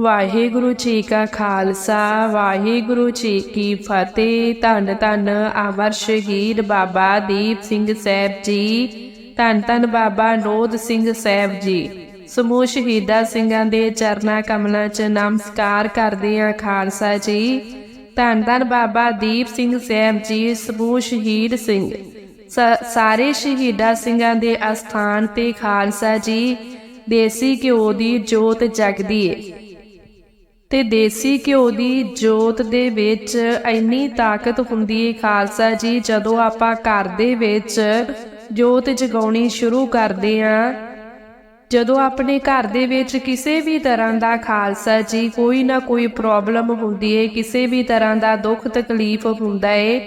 ਵਾਹਿਗੁਰੂ ਜੀ ਕਾ ਖਾਲਸਾ, ਵਾਹਿਗੁਰੂ ਜੀ ਕੀ ਫਤਿਹ। ਧੰਨ ਧੰਨ ਅਮਰ ਸ਼ਹੀਦ ਬਾਬਾ ਦੀਪ ਸਿੰਘ ਸਾਹਿਬ ਜੀ। ਧੰਨ ਧੰਨ ਬਾਬਾ ਨੋਦ ਸਿੰਘ ਸਾਹਿਬ ਜੀ। ਸਮੂਹ ਸ਼ਹੀਦਾਂ ਸਿੰਘਾਂ ਦੇ ਚਰਨਾ ਕਮਲਾਂ 'ਚ ਨਮਸਕਾਰ ਕਰਦੇ ਆ ਖਾਲਸਾ ਜੀ। ਧੰਨ ਧੰਨ ਬਾਬਾ ਦੀਪ ਸਿੰਘ ਸਾਹਿਬ ਜੀ, ਸਮੂਹ ਸ਼ਹੀਦ ਸਿੰਘ। ਸਾਰੇ ਸ਼ਹੀਦਾਂ ਸਿੰਘਾਂ ਦੇ ਅਸਥਾਨ ਤੇ ਖਾਲਸਾ ਜੀ। ਦੇਸੀ ਘਿਓ ਦੀ ਜੋਤ ਜਗਦੀ ਏ ਤੇ ਦੇਸੀ ਘਿਓ ਦੀ ਜੋਤ ਦੇ ਵਿੱਚ ਇੰਨੀ ਤਾਕਤ ਹੁੰਦੀ ਹੈ ਖਾਲਸਾ ਜੀ, ਜਦੋਂ ਆਪਾਂ ਘਰ ਦੇ ਵਿੱਚ ਜੋਤ ਜਗਾਉਣੀ ਸ਼ੁਰੂ ਕਰਦੇ ਆਂ ਜਦੋਂ ਆਪਣੇ ਘਰ ਦੇ ਵਿੱਚ ਕਿਸੇ ਵੀ ਤਰ੍ਹਾਂ ਦਾ ਖਾਲਸਾ ਜੀ, ਕੋਈ ਨਾ ਕੋਈ ਪ੍ਰੋਬਲਮ ਹੁੰਦੀ ਹੈ ਕਿਸੇ ਵੀ ਤਰ੍ਹਾਂ ਦਾ ਦੁੱਖ ਤਕਲੀਫ ਹੁੰਦਾ ਹੈ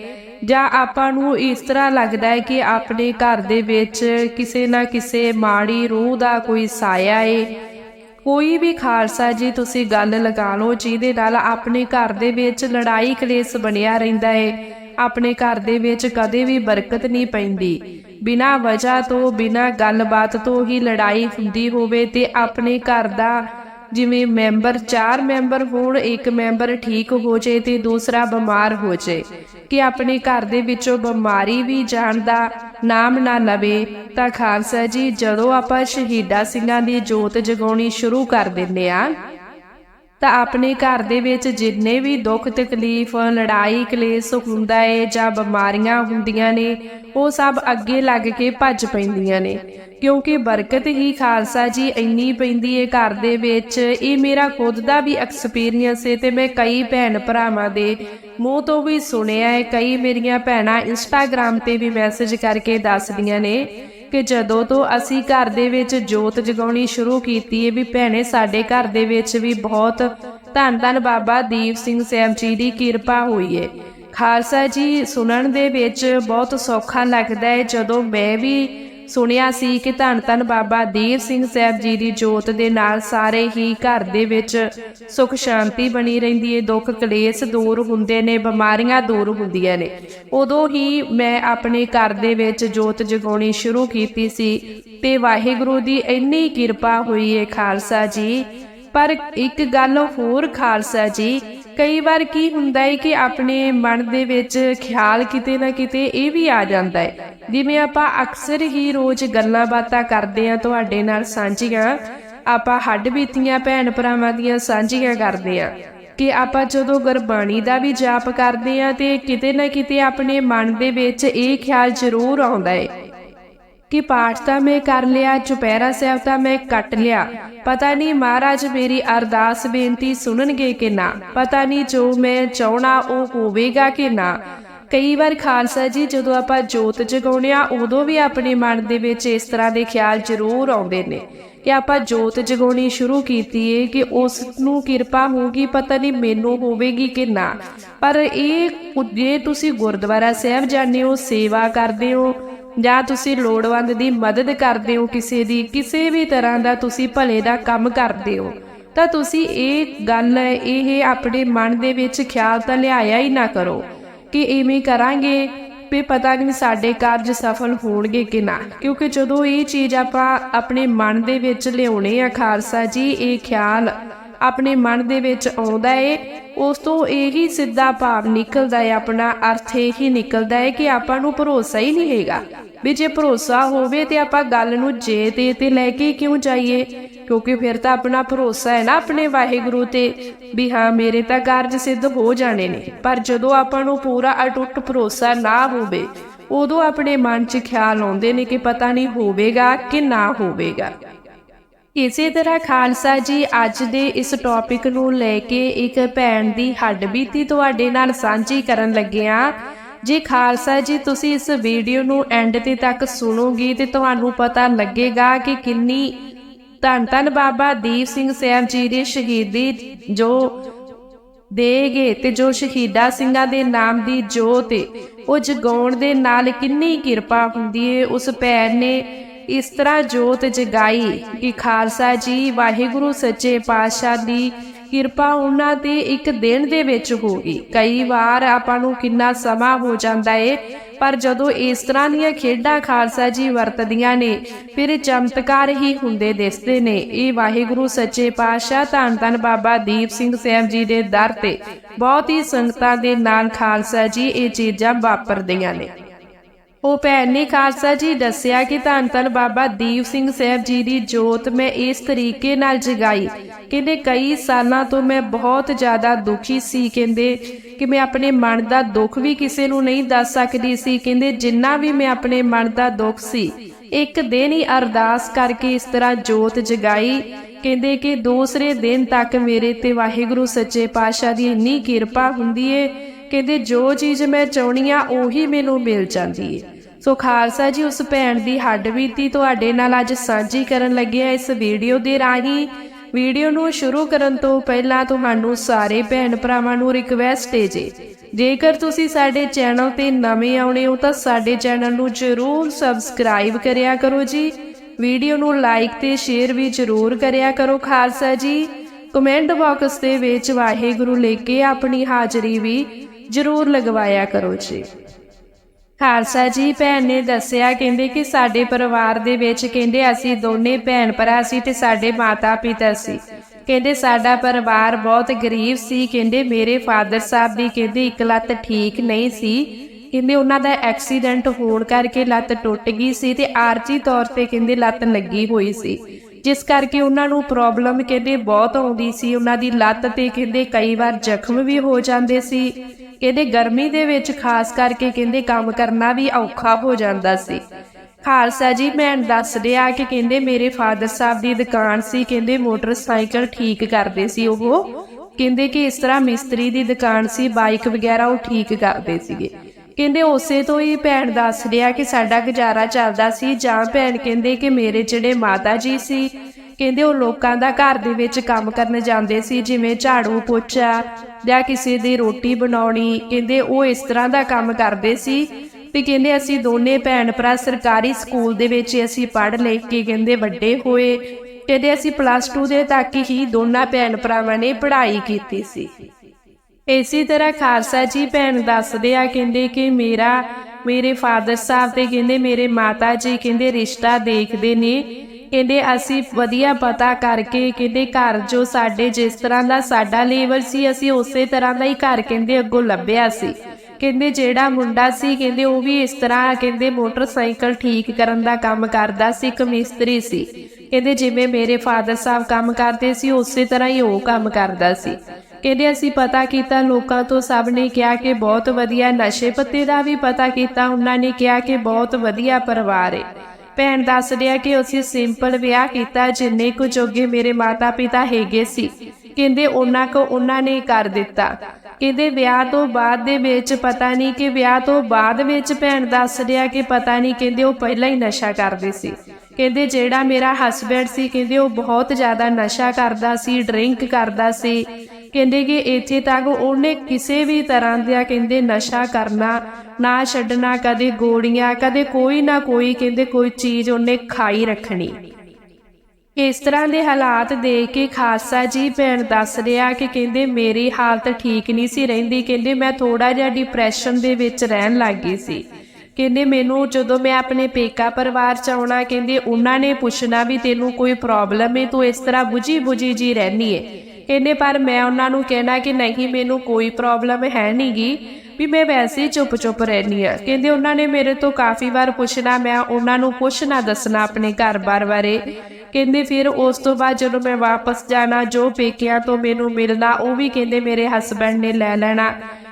ਜਾਂ ਆਪਾਂ ਨੂੰ ਇਸ ਤਰ੍ਹਾਂ ਲੱਗਦਾ ਹੈ ਕਿ ਆਪਣੇ ਘਰ ਦੇ ਵਿੱਚ ਕਿਸੇ ਨਾ ਕਿਸੇ ਮਾੜੀ ਰੂਹ ਦਾ ਕੋਈ ਸਾਇਆ ਏ ਕੋਈ ਵੀ ਖਾਲਸਾ ਜੀ, ਤੁਸੀਂ ਗੱਲ ਲਗਾ ਲਓ, ਜਿਹਦੇ ਨਾਲ ਆਪਣੇ ਘਰ ਦੇ ਵਿੱਚ ਲੜਾਈ ਕਲੇਸ਼ ਬਣਿਆ ਰਹਿੰਦਾ ਹੈ ਆਪਣੇ ਘਰ ਦੇ ਵਿੱਚ ਕਦੇ ਵੀ ਬਰਕਤ ਨਹੀਂ ਪੈਂਦੀ। ਬਿਨਾਂ ਵਜ੍ਹਾ ਤੋਂ, ਬਿਨਾਂ ਗੱਲਬਾਤ ਤੋਂ ਹੀ ਲੜਾਈ ਹੁੰਦੀ ਹੋਵੇ ਤੇ ਆਪਣੇ ਘਰ ਦਾ ਜਿਵੇਂ ਮੈਂਬਰ ਚਾਰ ਮੈਂਬਰ ਹੋਣ, ਇੱਕ ਮੈਂਬਰ ਠੀਕ ਹੋ ਜੇ ਤੇ ਦੂਸਰਾ ਬਿਮਾਰ ਹੋ ਜੇ। ਕਿ ਆਪਣੇ ਘਰ ਦੇ ਵਿੱਚੋਂ ਬਿਮਾਰੀ ਵੀ ਜਾਣ ਦਾ ਨਾਮ ਨਾ ਲਵੇ, ਤਾਂ ਖਾਲਸਾ ਜੀ ਜਦੋਂ ਆਪਾਂ ਸ਼ਹੀਦਾ ਸਿੰਘਾਂ ਦੀ ਜੋਤ ਜਗਾਉਣੀ ਸ਼ੁਰੂ ਕਰ ਦਿੰਦੇ ਆ ਤਾਂ ਆਪਣੇ ਘਰ ਦੇ ਵਿੱਚ ਜਿੰਨੇ ਵੀ ਦੁੱਖ, ਤਕਲੀਫ, ਲੜਾਈ, ਕਲੇਸ਼ ਹੁੰਦਾ ਏ ਜਾਂ ਬਿਮਾਰੀਆਂ ਹੁੰਦੀਆਂ ਨੇ, ਉਹ ਸਭ ਅੱਗੇ ਲੱਗ ਕੇ ਭੱਜ ਪੈਂਦੀਆਂ ਨੇ। ਕਿਉਂਕਿ ਬਰਕਤ ਹੀ ਖਾਲਸਾ ਜੀ ਇੰਨੀ ਪੈਂਦੀ ਏ ਘਰ ਦੇ ਵਿੱਚ, ਇਹ ਮੇਰਾ ਖੁਦ ਦਾ ਵੀ ਐਕਸਪੀਰੀਅੰਸ ਏ ਤੇ ਮੈਂ ਕਈ ਭੈਣ ਭਰਾਵਾਂ ਦੇ ਮੂੰਹ ਤੋਂ ਵੀ ਸੁਣਿਆ ਏ, ਕਈ ਮੇਰੀਆਂ ਭੈਣਾਂ ਇੰਸਟਾਗ੍ਰam ਤੇ ਵੀ ਮੈਸੇਜ ਕਰਕੇ ਦੱਸਦੀਆਂ ਨੇ ਕਿ ਜਦੋਂ ਤੋਂ ਅਸੀਂ ਘਰ ਦੇ ਵਿੱਚ ਜੋਤ ਜਗਾਉਣੀ ਸ਼ੁਰੂ ਕੀਤੀ ਹੈ ਵੀ ਭੈਣੇ ਸਾਡੇ ਘਰ ਦੇ ਵਿੱਚ ਵੀ ਬਹੁਤ ਧੰਨ ਧੰਨ ਬਾਬਾ ਦੀਪ ਸਿੰਘ ਸਾਹਿਬ ਜੀ ਦੀ ਕਿਰਪਾ ਹੋਈ ਹੈ ਖਾਲਸਾ ਜੀ ਸੁਣਨ ਦੇ ਵਿੱਚ ਬਹੁਤ ਸੌਖਾ ਲੱਗਦਾ ਹੈ ਜਦੋਂ ਮੈਂ ਵੀ ਸੁਣਿਆ ਸੀ ਕਿ ਧੰਨ ਧੰਨ ਬਾਬਾ ਦੀਪ ਸਿੰਘ ਸਾਹਿਬ ਜੀ ਦੀ ਜੋਤ ਦੇ ਨਾਲ ਸਾਰੇ ਹੀ ਘਰ ਦੇ ਵਿੱਚ ਸੁਖ ਸ਼ਾਂਤੀ ਬਣੀ ਰਹਿੰਦੀ ਹੈ ਦੁੱਖ ਕਲੇਸ਼ ਦੂਰ ਹੁੰਦੇ ਨੇ, ਬਿਮਾਰੀਆਂ ਦੂਰ ਹੁੰਦੀਆਂ ਨੇ। ਉਦੋਂ ਹੀ ਮੈਂ ਆਪਣੇ ਘਰ ਦੇ ਵਿੱਚ ਜੋਤ ਜਗਾਉਣੀ ਸ਼ੁਰੂ ਕੀਤੀ ਸੀ ਤੇ ਵਾਹਿਗੁਰੂ ਦੀ ਇੰਨੀ ਕਿਰਪਾ ਹੋਈ ਹੈ ਖਾਲਸਾ ਜੀ। ਪਰ ਇੱਕ ਗੱਲ ਹੋਰ ਖਾਲਸਾ ਜੀ ਕਈ ਵਾਰ ਕੀ ਹੁੰਦਾ ਹੈ ਕਿ ਆਪਣੇ ਮਨ ਦੇ ਵਿੱਚ ਖਿਆਲ ਕਿਤੇ ਨਾ ਕਿਤੇ ਇਹ ਵੀ ਆ ਜਾਂਦਾ ਹੈ ਜਿਵੇਂ ਆਪਾਂ ਅਕਸਰ ਹੀ ਰੋਜ਼ ਗੱਲਾਂ ਬਾਤਾਂ ਕਰਦੇ ਆ ਤੁਹਾਡੇ ਨਾਲ ਸਾਂਝੀਆਂ, ਆਪਾਂ ਹੱਡ ਬੀਤੀਆਂ, ਭੈਣ ਭਰਾਵਾਂ ਦੀਆਂ ਸਾਂਝੀਆਂ ਕਰਦੇ ਆ ਕਿ ਆਪਾਂ ਜਦੋਂ ਗੁਰਬਾਣੀ ਦਾ ਵੀ ਜਾਪ ਕਰਦੇ ਆ ਤੇ ਕਿਤੇ ਨਾ ਕਿਤੇ ਆਪਣੇ ਮਨ ਦੇ ਵਿੱਚ ਇਹ ਖਿਆਲ ਜ਼ਰੂਰ ਆਉਂਦਾ ਹੈ ਕਿ ਪਾਠ ਤਾਂ ਮੈਂ ਕਰ ਲਿਆ, ਚੁਪਹਿਰਾ ਸਾਹਿਬ ਤਾਂ ਮੈਂ ਕੱਟ ਲਿਆ। ਪਤਾ ਨਹੀਂ ਮਹਾਰਾਜ ਮੇਰੀ ਅਰਦਾਸ ਬੇਨਤੀ ਸੁਣਨਗੇ ਕਿ ਨਾ। ਪਤਾ ਨਹੀਂ ਜੋ ਮੈਂ ਚਾਹਣਾ ਉਹ ਹੋਵੇਗਾ ਕਿ ਨਾ। ਕਈ ਵਾਰ ਖਾਲਸਾ ਜੀ ਜਦੋਂ ਆਪਾਂ ਜੋਤ ਜਗਾਉਣੇ ਆ ਉਦੋਂ ਵੀ ਆਪਣੇ ਮਨ ਦੇ ਵਿੱਚ ਇਸ ਤਰ੍ਹਾਂ ਦੇ ਖਿਆਲ ਜ਼ਰੂਰ ਆਉਂਦੇ ਨੇ ਕਿ ਆਪਾਂ ਜੋਤ ਜਗਾਉਣੀ ਸ਼ੁਰੂ ਕੀਤੀ ਏ ਕਿ ਉਸ ਨੂੰ ਕਿਰਪਾ ਹੋਊਗੀ, ਪਤਾ ਨਹੀਂ ਮੈਨੂੰ ਹੋਵੇਗੀ ਕਿ ਨਾ। ਪਰ ਇਹ ਜੇ ਤੁਸੀਂ ਗੁਰਦੁਆਰਾ ਸਾਹਿਬ ਜਾਂਦੇ ਹੋ, ਸੇਵਾ ਕਰਦੇ ਹੋ ਜਾਂ ਤੁਸੀਂ ਲੋੜਵੰਦ ਦੀ ਮਦਦ ਕਰਦੇ ਹੋ ਕਿਸੇ ਦੀ, ਕਿਸੇ ਵੀ ਤਰ੍ਹਾਂ ਦਾ ਤੁਸੀਂ ਭਲੇ ਦਾ ਕੰਮ ਕਰਦੇ ਹੋ, ਤਾਂ ਤੁਸੀਂ ਇਹ ਗੱਲ, ਇਹ ਆਪਣੇ ਮਨ ਦੇ ਵਿੱਚ ਖਿਆਲ ਤਾਂ ਲਿਆਇਆ ਹੀ ਨਾ ਕਰੋ ਕਿ ਇਵੇਂ ਕਰਾਂਗੇ ਵੀ ਪਤਾ ਨਹੀਂ ਸਾਡੇ ਕਾਰਜ ਸਫਲ ਹੋਣਗੇ ਕਿ ਨਾ। ਕਿਉਂਕਿ ਜਦੋਂ ਇਹ ਚੀਜ਼ ਆਪਾਂ ਆਪਣੇ ਮਨ ਦੇ ਵਿੱਚ ਲਿਆਉਣੇ ਆ, ਖਾਲਸਾ ਜੀ, ਇਹ ਖਿਆਲ ਆਪਣੇ ਮਨ ਦੇ ਵਿੱਚ ਆਉਂਦਾ ਏ, ਉਸ ਤੋਂ ਇਹੀ ਸਿੱਧਾ ਭਾਵ ਨਿਕਲਦਾ ਏ, ਆਪਣਾ ਅਰਥ ਇਹੀ ਨਿਕਲਦਾ ਏ ਕਿ ਆਪਾਂ ਨੂੰ ਭਰੋਸਾ ਹੀ ਨਹੀਂ ਹੈਗਾ। ਵੀ ਜੇ ਭਰੋਸਾ ਹੋਵੇ ਤੇ ਆਪਾਂ ਗੱਲ ਨੂੰ ਜੇ ਤੇ ਤੇ ਲੈ ਕੇ ਕਿਉਂ ਜਾਈਏ? ਕਿਉਂਕਿ ਫਿਰ ਤਾਂ ਆਪਣਾ ਭਰੋਸਾ ਹੈ ਨਾ ਆਪਣੇ ਵਾਹਿਗੁਰੂ ਤੇ, ਵੀ ਹਾਂ, ਮੇਰੇ ਤਾਂ ਕਾਰਜ ਸਿੱਧ ਹੋ ਜਾਣੇ ਨੇ। ਪਰ ਜਦੋਂ ਆਪਾਂ ਨੂੰ ਪੂਰਾ ਅਟੁੱਟ ਭਰੋਸਾ ਨਾ ਹੋਵੇ, ਉਦੋਂ ਆਪਣੇ ਮਨ 'ਚ ਖਿਆਲ ਆਉਂਦੇ ਨੇ ਕਿ ਪਤਾ ਨਹੀਂ ਹੋਵੇਗਾ ਕਿ ਨਾ ਹੋਵੇਗਾ। ਇਸੇ ਤਰ੍ਹਾਂ ਖਾਲਸਾ ਜੀ ਅੱਜ ਦੇ ਇਸ ਟੌਪਿਕ ਨੂੰ ਲੈ ਕੇ ਇੱਕ ਭੈਣ ਦੀ ਹੱਡਬੀਤੀ ਤੁਹਾਡੇ ਨਾਲ ਸਾਂਝੀ ਕਰਨ ਲੱਗੇ ਆ ਜੇ ਖਾਲਸਾ ਜੀ ਤੁਸੀਂ ਇਸ ਵੀਡੀਓ ਨੂੰ ਐਂਡ ਤੇ ਤੱਕ ਸੁਣੋਗੇ ਤੇ ਤੁਹਾਨੂੰ ਪਤਾ ਲੱਗੇਗਾ ਕਿ ਕਿੰਨੀ ਧੰਨ ਧੰਨ ਬਾਬਾ ਦੀਪ ਸਿੰਘ ਸਾਹਿਬ ਜੀ ਦੀ ਸ਼ਹੀਦੀ ਜੋ ਦੇਗੇ ਤੇ ਜੋ ਸ਼ਹੀਦਾ ਸਿੰਘਾਂ ਦੇ ਨਾਮ ਦੀ ਜੋਤ ਏ, ਉਹ ਜਗਾਉਣ ਦੇ ਨਾਲ ਕਿੰਨੀ ਕਿਰਪਾ ਹੁੰਦੀ ਏ, ਉਸ ਭੈਣ ਨੇ ਇਸ ਤਰ੍ਹਾਂ ਜੋਤ ਜਗਾਈ ਕਿ ਖਾਲਸਾ ਜੀ ਵਾਹਿਗੁਰੂ ਸੱਚੇ ਪਾਤਸ਼ਾਹ ਦੀ ਕਿਰਪਾ ਉਹਨਾਂ ਤੇ ਇੱਕ ਦਿਨ ਦੇ ਵਿੱਚ ਹੋ ਗਈ। ਕਈ ਵਾਰ ਆਪਾਂ ਨੂੰ ਕਿੰਨਾ ਸਮਾਂ ਹੋ ਜਾਂਦਾ ਏ, ਪਰ ਜਦੋਂ ਇਸ ਤਰ੍ਹਾਂ ਦੀਆਂ ਖੇਡਾਂ ਖਾਲਸਾ ਜੀ ਵਰਤਦੀਆਂ ਨੇ, ਫਿਰ ਚਮਤਕਾਰ ਹੀ ਹੁੰਦੇ ਦਿਸਦੇ ਨੇ। ਇਹ ਵਾਹਿਗੁਰੂ ਸੱਚੇ ਪਾਤਸ਼ਾਹ ਧੰਨ ਧੰਨ ਬਾਬਾ ਦੀਪ ਸਿੰਘ ਸਾਹਿਬ ਜੀ ਦੇ ਦਰ ਤੇ ਬਹੁਤ ਹੀ ਸੰਗਤਾਂ ਦੇ ਨਾਲ ਖਾਲਸਾ ਜੀ ਇਹ ਚੀਜ਼ਾਂ ਵਾਪਰਦੀਆਂ ਨੇ। ਉਹ ਭੈਣ ਨੇ ਖਾਲਸਾ ਜੀ ਦੱਸਿਆ ਕਿ ਧੰਨ ਧੰਨ ਬਾਬਾ ਦੀਪ ਸਿੰਘ ਸਾਹਿਬ ਜੀ ਦੀ ਜੋਤ ਮੈਂ ਇਸ ਤਰੀਕੇ ਨਾਲ ਜਗਾਈ। ਕਹਿੰਦੇ ਕਈ ਸਾਲਾਂ ਤੋਂ ਮੈਂ ਬਹੁਤ ਜ਼ਿਆਦਾ ਦੁਖੀ ਸੀ। ਕਹਿੰਦੇ ਕਿ ਮੈਂ ਆਪਣੇ ਮਨ ਦਾ ਦੁੱਖ ਵੀ ਕਿਸੇ ਨੂੰ ਨਹੀਂ ਦੱਸ ਸਕਦੀ ਸੀ। ਕਹਿੰਦੇ ਜਿੰਨਾ ਵੀ ਮੈਂ ਆਪਣੇ ਮਨ ਦਾ ਦੁੱਖ ਸੀ, ਇੱਕ ਦਿਨ ਹੀ ਅਰਦਾਸ ਕਰਕੇ ਇਸ ਤਰ੍ਹਾਂ ਜੋਤ ਜਗਾਈ। ਕਹਿੰਦੇ ਕਿ ਦੂਸਰੇ ਦਿਨ ਤੱਕ ਮੇਰੇ ਤੇ ਵਾਹਿਗੁਰੂ ਸੱਚੇ ਪਾਤਸ਼ਾਹ ਦੀ ਇੰਨੀ ਕਿਰਪਾ ਹੁੰਦੀ ਏ। ਕਹਿੰਦੇ ਜੋ ਚੀਜ਼ ਮੈਂ ਚਾਹਣੀ ਆ, ਉਹੀ ਮੈਨੂੰ ਮਿਲ ਜਾਂਦੀ ਏ। ਸੋ ਖਾਲਸਾ ਜੀ, ਉਸ ਭੈਣ ਦੀ ਹੱਡ ਬੀਤੀ ਤੁਹਾਡੇ ਨਾਲ ਅੱਜ ਸਾਂਝੀ ਕਰਨ ਲੱਗੇ ਆ ਇਸ ਵੀਡੀਓ ਦੇ ਰਾਹੀਂ। ਵੀਡੀਓ ਨੂੰ ਸ਼ੁਰੂ ਕਰਨ ਤੋਂ ਪਹਿਲਾਂ ਤੁਹਾਨੂੰ ਸਾਰੇ ਭੈਣ ਭਰਾਵਾਂ ਨੂੰ ਰਿਕਵੈਸਟ ਹੈ ਜੀ। ਜੇਕਰ ਤੁਸੀਂ ਸਾਡੇ ਚੈਨਲ ਤੇ ਨਵੇਂ ਆਉਣੇ ਹੋ ਤਾਂ ਸਾਡੇ ਚੈਨਲ ਨੂੰ ਜਰੂਰ ਸਬਸਕ੍ਰਾਈਬ ਕਰਿਆ ਕਰੋ ਜੀ। ਵੀਡੀਓ ਨੂੰ ਲਾਈਕ ਤੇ ਸ਼ੇਅਰ ਵੀ ਜਰੂਰ ਕਰਿਆ ਕਰੋ ਖਾਲਸਾ ਜੀ। ਕਮੈਂਟ ਬਾਕਸ ਦੇ ਵਿੱਚ ਵਾਹਿਗੁਰੂ ਲਿਖ ਕੇ ਆਪਣੀ ਹਾਜ਼ਰੀ ਵੀ ਜਰੂਰ ਲਗਵਾਇਆ ਕਰੋ ਜੀ। ਖਾਲਸਾ ਜੀ ਭੈਣ ਨੇ ਦੱਸਿਆ, ਕਹਿੰਦੇ ਕਿ ਸਾਡੇ ਪਰਿਵਾਰ ਦੇ ਵਿੱਚ, ਕਹਿੰਦੇ ਅਸੀਂ ਦੋਨੇ ਭੈਣ ਭਰਾ ਸੀ ਤੇ ਸਾਡੇ ਮਾਤਾ ਪਿਤਾ ਸੀ। ਕਹਿੰਦੇ ਸਾਡਾ ਪਰਿਵਾਰ ਬਹੁਤ ਗਰੀਬ ਸੀ, ਕਹਿੰਦੇ ਮੇਰੇ ਫਾਦਰ ਸਾਹਿਬ ਦੀ, ਕਹਿੰਦੇ ਇੱਕ ਲੱਤ ਠੀਕ ਨਹੀਂ ਸੀ। ਕਹਿੰਦੇ ਉਹਨਾਂ ਦਾ ਐਕਸੀਡੈਂਟ ਹੋਣ ਕਰਕੇ ਲੱਤ ਟੁੱਟ ਗਈ ਸੀ ਤੇ ਆਰਜੀ ਤੌਰ ਤੇ ਕਹਿੰਦੇ ਲੱਤ ਲੱਗੀ ਹੋਈ ਸੀ। ਜਿਸ ਕਰਕੇ ਉਹਨਾਂ ਨੂੰ ਪ੍ਰੋਬਲਮ ਕਹਿੰਦੇ ਬਹੁਤ ਆਉਂਦੀ ਸੀ। ਉਹਨਾਂ ਦੀ ਲੱਤ ਤੇ ਕਹਿੰਦੇ ਕਈ ਵਾਰ ਜ਼ਖਮ ਵੀ ਹੋ ਜਾਂਦੇ ਸੀ। ਕਹਿੰਦੇ ਗਰਮੀ ਦੇ ਵਿੱਚ ਖਾਸ ਕਰਕੇ ਕਹਿੰਦੇ ਕੰਮ ਕਰਨਾ ਵੀ ਔਖਾ ਹੋ ਜਾਂਦਾ ਸੀ। ਖਾਲਸਾ ਜੀ, ਮੈਂ ਦੱਸ ਰਿਹਾ ਕਿ ਕਹਿੰਦੇ ਮੇਰੇ ਫਾਦਰ ਸਾਹਿਬ ਦੀ ਦੁਕਾਨ ਸੀ, ਕਹਿੰਦੇ ਮੋਟਰਸਾਈਕਲ ਠੀਕ ਕਰਦੇ ਸੀ ਉਹ। ਕਹਿੰਦੇ ਕਿ ਇਸ ਤਰ੍ਹਾਂ ਮਿਸਤਰੀ ਦੀ ਦੁਕਾਨ ਸੀ, ਬਾਈਕ ਵਗੈਰਾ ਉਹ ਠੀਕ ਕਰਦੇ ਸੀਗੇ। ਕਹਿੰਦੇ ਉਸੇ ਤੋਂ ਹੀ ਭੈਣ ਦੱਸ ਰਿਹਾ ਕਿ ਸਾਡਾ ਗੁਜ਼ਾਰਾ ਚੱਲਦਾ ਸੀ, ਜਾਂ ਭੈਣ ਕਹਿੰਦੇ ਕਿ ਮੇਰੇ ਜਿਹੜੇ ਮਾਤਾ ਜੀ ਸੀ ਕਹਿੰਦੇ ਉਹ ਲੋਕਾਂ ਦਾ ਘਰ ਦੇ ਵਿੱਚ ਕੰਮ ਕਰਨ ਜਾਂਦੇ ਸੀ, ਜਿਵੇਂ ਝਾੜੂ ਪੋਚਾ ਜਾਂ ਕਿਸੇ ਦੀ ਰੋਟੀ ਬਣਾਉਣੀ। ਕਹਿੰਦੇ ਉਹ ਇਸ ਤਰ੍ਹਾਂ ਦਾ ਕੰਮ ਕਰਦੇ ਸੀ ਤੇ ਕਹਿੰਦੇ ਅਸੀਂ ਦੋਨੇ ਭੈਣ ਭਰਾ ਸਰਕਾਰੀ ਸਕੂਲ ਦੇ ਵਿੱਚ ਅਸੀਂ ਪੜ੍ਹ ਲੈ ਕੇ ਕਹਿੰਦੇ ਵੱਡੇ ਹੋਏ। ਕਹਿੰਦੇ ਅਸੀਂ ਪਲੱਸ 2 ਦੇ ਤੱਕ ਹੀ ਦੋਨਾਂ ਭੈਣ ਭਰਾਵਾਂ ਨੇ ਪੜ੍ਹਾਈ ਕੀਤੀ ਸੀ। ਇਸੇ ਤਰ੍ਹਾਂ ਖਾਲਸਾ ਜੀ ਭੈਣ ਦੱਸਦੇ ਆ, ਕਹਿੰਦੇ ਕਿ ਮੇਰਾ, ਮੇਰੇ ਫਾਦਰ ਸਾਹਿਬ ਤੇ ਕਹਿੰਦੇ ਮੇਰੇ ਮਾਤਾ ਜੀ ਕਹਿੰਦੇ ਰਿਸ਼ਤਾ ਦੇਖਦੇ ਨੇ। ਕਹਿੰਦੇ, ਅਸੀਂ ਵਧੀਆ ਪਤਾ ਕਰਕੇ ਕਹਿੰਦੇ, ਘਰ ਜੋ ਸਾਡੇ ਜਿਸ ਤਰ੍ਹਾਂ ਦਾ ਸਾਡਾ ਲੇਬਰ ਸੀ, ਅਸੀਂ ਉਸੇ ਤਰ੍ਹਾਂ ਦਾ ਹੀ ਘਰ ਕਹਿੰਦੇ, ਅੱਗੋਂ ਲੱਭਿਆ ਸੀ। ਕਹਿੰਦੇ, ਜਿਹੜਾ ਮੁੰਡਾ ਸੀ, ਕਹਿੰਦੇ, ਉਹ ਵੀ ਇਸ ਤਰ੍ਹਾਂ ਕਹਿੰਦੇ, ਮੋਟਰਸਾਈਕਲ ਠੀਕ ਕਰਨ ਦਾ ਕੰਮ ਕਰਦਾ ਸੀ, ਇੱਕ ਮਿਸਤਰੀ ਸੀ। ਕਹਿੰਦੇ, ਜਿਵੇਂ ਮੇਰੇ ਫਾਦਰ ਸਾਹਿਬ ਕੰਮ ਕਰਦੇ ਸੀ, ਉਸੇ ਤਰ੍ਹਾਂ ਹੀ ਉਹ ਕੰਮ ਕਰਦਾ ਸੀ। ਕਹਿੰਦੇ, ਅਸੀਂ ਪਤਾ ਕੀਤਾ, ਲੋਕਾਂ ਤੋਂ ਸਭ ਨੇ ਕਿਹਾ ਕਿ ਬਹੁਤ ਵਧੀਆ ਨਸ਼ੇ ਪੱਤੇ ਦਾ ਵੀ ਪਤਾ ਕੀਤਾ, ਉਹਨਾਂ ਨੇ ਕਿਹਾ ਕਿ ਬਹੁਤ ਵਧੀਆ ਪਰਿਵਾਰ ਹੈ ਭੈਣ ਦੱਸ ਰਿਹਾ ਕਿ ਅਸੀਂ ਸਿੰਪਲ ਵਿਆਹ ਕੀਤਾ, ਜਿੰਨੇ ਕੁ ਜੋਗੇ ਮੇਰੇ ਮਾਤਾ ਪਿਤਾ ਹੈਗੇ ਸੀ। ਕਹਿੰਦੇ ਉਹਨਾਂ ਕੋ ਉਹਨਾਂ ਨੇ ਕਰ ਦਿੱਤਾ। ਕਹਿੰਦੇ ਵਿਆਹ ਤੋਂ ਬਾਅਦ ਦੇ ਵਿੱਚ ਪਤਾ ਨਹੀਂ ਕਿ ਵਿਆਹ ਤੋਂ ਬਾਅਦ ਵਿੱਚ ਭੈਣ ਦੱਸ ਰਿਹਾ ਕਿ ਪਤਾ ਨਹੀਂ, ਕਹਿੰਦੇ ਉਹ ਪਹਿਲਾਂ ਹੀ ਨਸ਼ਾ ਕਰਦੇ ਸੀ। ਕਹਿੰਦੇ ਜਿਹੜਾ ਮੇਰਾ ਹਸਬੈਂਡ ਸੀ, ਕਹਿੰਦੇ ਉਹ ਬਹੁਤ ਜ਼ਿਆਦਾ ਨਸ਼ਾ ਕਰਦਾ ਸੀ ਡਰਿੰਕ ਕਰਦਾ ਸੀ। ਕਹਿੰਦੇ ਕਿ ਇੱਥੇ ਤੱਕ ਉਹਨੇ ਕਿਸੇ ਵੀ ਤਰ੍ਹਾਂ ਦਾ ਕਹਿੰਦੇ ਨਸ਼ਾ ਕਰਨਾ, ਨਾ ਛੱਡਣਾ, ਕਦੇ ਗੋਲੀਆਂ, ਕਦੇ ਕੋਈ ਨਾ ਕੋਈ ਕਹਿੰਦੇ ਕੋਈ ਚੀਜ਼ ਉਹਨੇ ਖਾਈ ਰੱਖਣੀ। ਇਸ ਤਰ੍ਹਾਂ ਦੇ ਹਾਲਾਤ ਦੇਖ ਕੇ ਖਾਲਸਾ ਜੀ ਭੈਣ ਦੱਸ ਰਿਹਾ ਕਿ ਕਹਿੰਦੇ ਮੇਰੀ ਹਾਲਤ ਠੀਕ ਨਹੀਂ ਸੀ ਰਹਿੰਦੀ, ਕਹਿੰਦੇ ਮੈਂ ਥੋੜਾ ਜਿਹਾ ਡਿਪਰੈਸ਼ਨ ਦੇ ਵਿੱਚ ਰਹਿਣ ਲੱਗ ਗਈ ਸੀ। ਕਹਿੰਦੇ ਮੈਨੂੰ ਜਦੋਂ ਮੈਂ ਆਪਣੇ ਪੇਕਾ ਪਰਿਵਾਰ ਚ ਆਉਣਾ, ਕਹਿੰਦੇ ਉਹਨਾਂ ਨੇ ਪੁੱਛਣਾ ਵੀ ਤੈਨੂੰ ਕੋਈ ਪ੍ਰੋਬਲਮ ਹੈ ਤੂੰ ਇਸ ਤਰ੍ਹਾਂ ਬੁਝੀ ਬੁਝੀ ਜੀ ਰਹਿਨੀ ਏ। ਕਹਿੰਦੇ ਪਰ ਮੈਂ ਉਹਨਾਂ ਨੂੰ ਕਹਿਣਾ ਕਿ ਨਹੀਂ, ਮੈਨੂੰ ਕੋਈ ਪ੍ਰੋਬਲਮ ਹੈ ਨਹੀਂਗੀ ਵੀ ਮੈਂ ਵੈਸੇ ਚੁੱਪ ਚੁੱਪ ਰਹਿਨੀ ਆ ਕਹਿੰਦੇ ਉਹਨਾਂ ਨੇ ਮੇਰੇ ਤੋਂ ਕਾਫੀ ਵਾਰ ਪੁੱਛਣਾ, ਮੈਂ ਉਹਨਾਂ ਨੂੰ ਪੁੱਛਣਾ ਦੱਸਣਾ ਆਪਣੇ ਘਰ-ਬਾਰ ਬਾਰੇ। ਕਹਿੰਦੇ ਫਿਰ ਉਸ ਤੋਂ ਬਾਅਦ ਜਦੋਂ ਮੈਂ ਵਾਪਸ ਜਾਣਾ, ਜੋ ਪੇਕਿਆਂ ਤੋਂ ਮੈਨੂੰ ਮਿਲਣਾ, ਉਹ ਵੀ ਕਹਿੰਦੇ ਮੇਰੇ ਹਸਬੰਡ ਨੇ ਲੈ ਲੈਣਾ।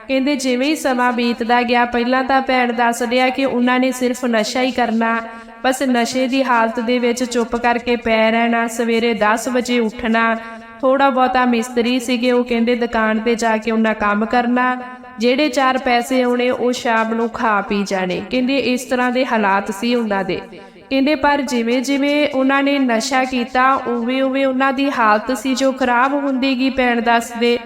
ਕਹਿੰਦੇ ਜਿਵੇਂ ਹੀ ਸਮਾਂ ਬੀਤਦਾ ਗਿਆ, ਪਹਿਲਾਂ ਤਾਂ ਭੈਣ ਦੱਸ ਰਿਹਾ ਕਿ ਉਹਨਾਂ ਨੇ ਸਿਰਫ ਨਸ਼ਾ ਹੀ ਕਰਨਾ। ਬਸ ਨਸ਼ੇ ਦੀ ਹਾਲਤ ਦੇ ਵਿੱਚ ਚੁੱਪ ਕਰਕੇ ਪੈ ਰਹਿਣਾ, ਸਵੇਰੇ 10 ਵਜੇ ਉੱਠਣਾ। ਥੋੜਾ ਬਹੁਤਾ ਮਿਸਤਰੀ ਸੀਗੇ, ਉਹ ਕਹਿੰਦੇ ਦੁਕਾਨ ਤੇ ਜਾ ਕੇ ਉਹਨਾਂ ਕੰਮ ਕਰਨਾ। ਜਿਹੜੇ ਚਾਰ ਪੈਸੇ ਆਉਣੇ, ਉਹ ਸ਼ਾਮ ਨੂੰ ਖਾ ਪੀ ਜਾਣੇ। ਕਹਿੰਦੇ ਇਸ ਤਰ੍ਹਾਂ ਦੇ ਹਾਲਾਤ ਸੀ ਉਹਨਾਂ ਦੇ। ਕਹਿੰਦੇ ਪਰ ਜਿਵੇਂ ਜਿਵੇਂ ਉਹਨਾਂ ਨੇ ਨਸ਼ਾ ਕੀਤਾ, ਉਵੇਂ ਉਵੇਂ ਉਹਨਾਂ ਦੀ ਹਾਲਤ ਸੀ ਜੋ ਖਰਾਬ ਹੁੰਦੀ ਗਈ ਪੈਣ ਦੱਸਦੇ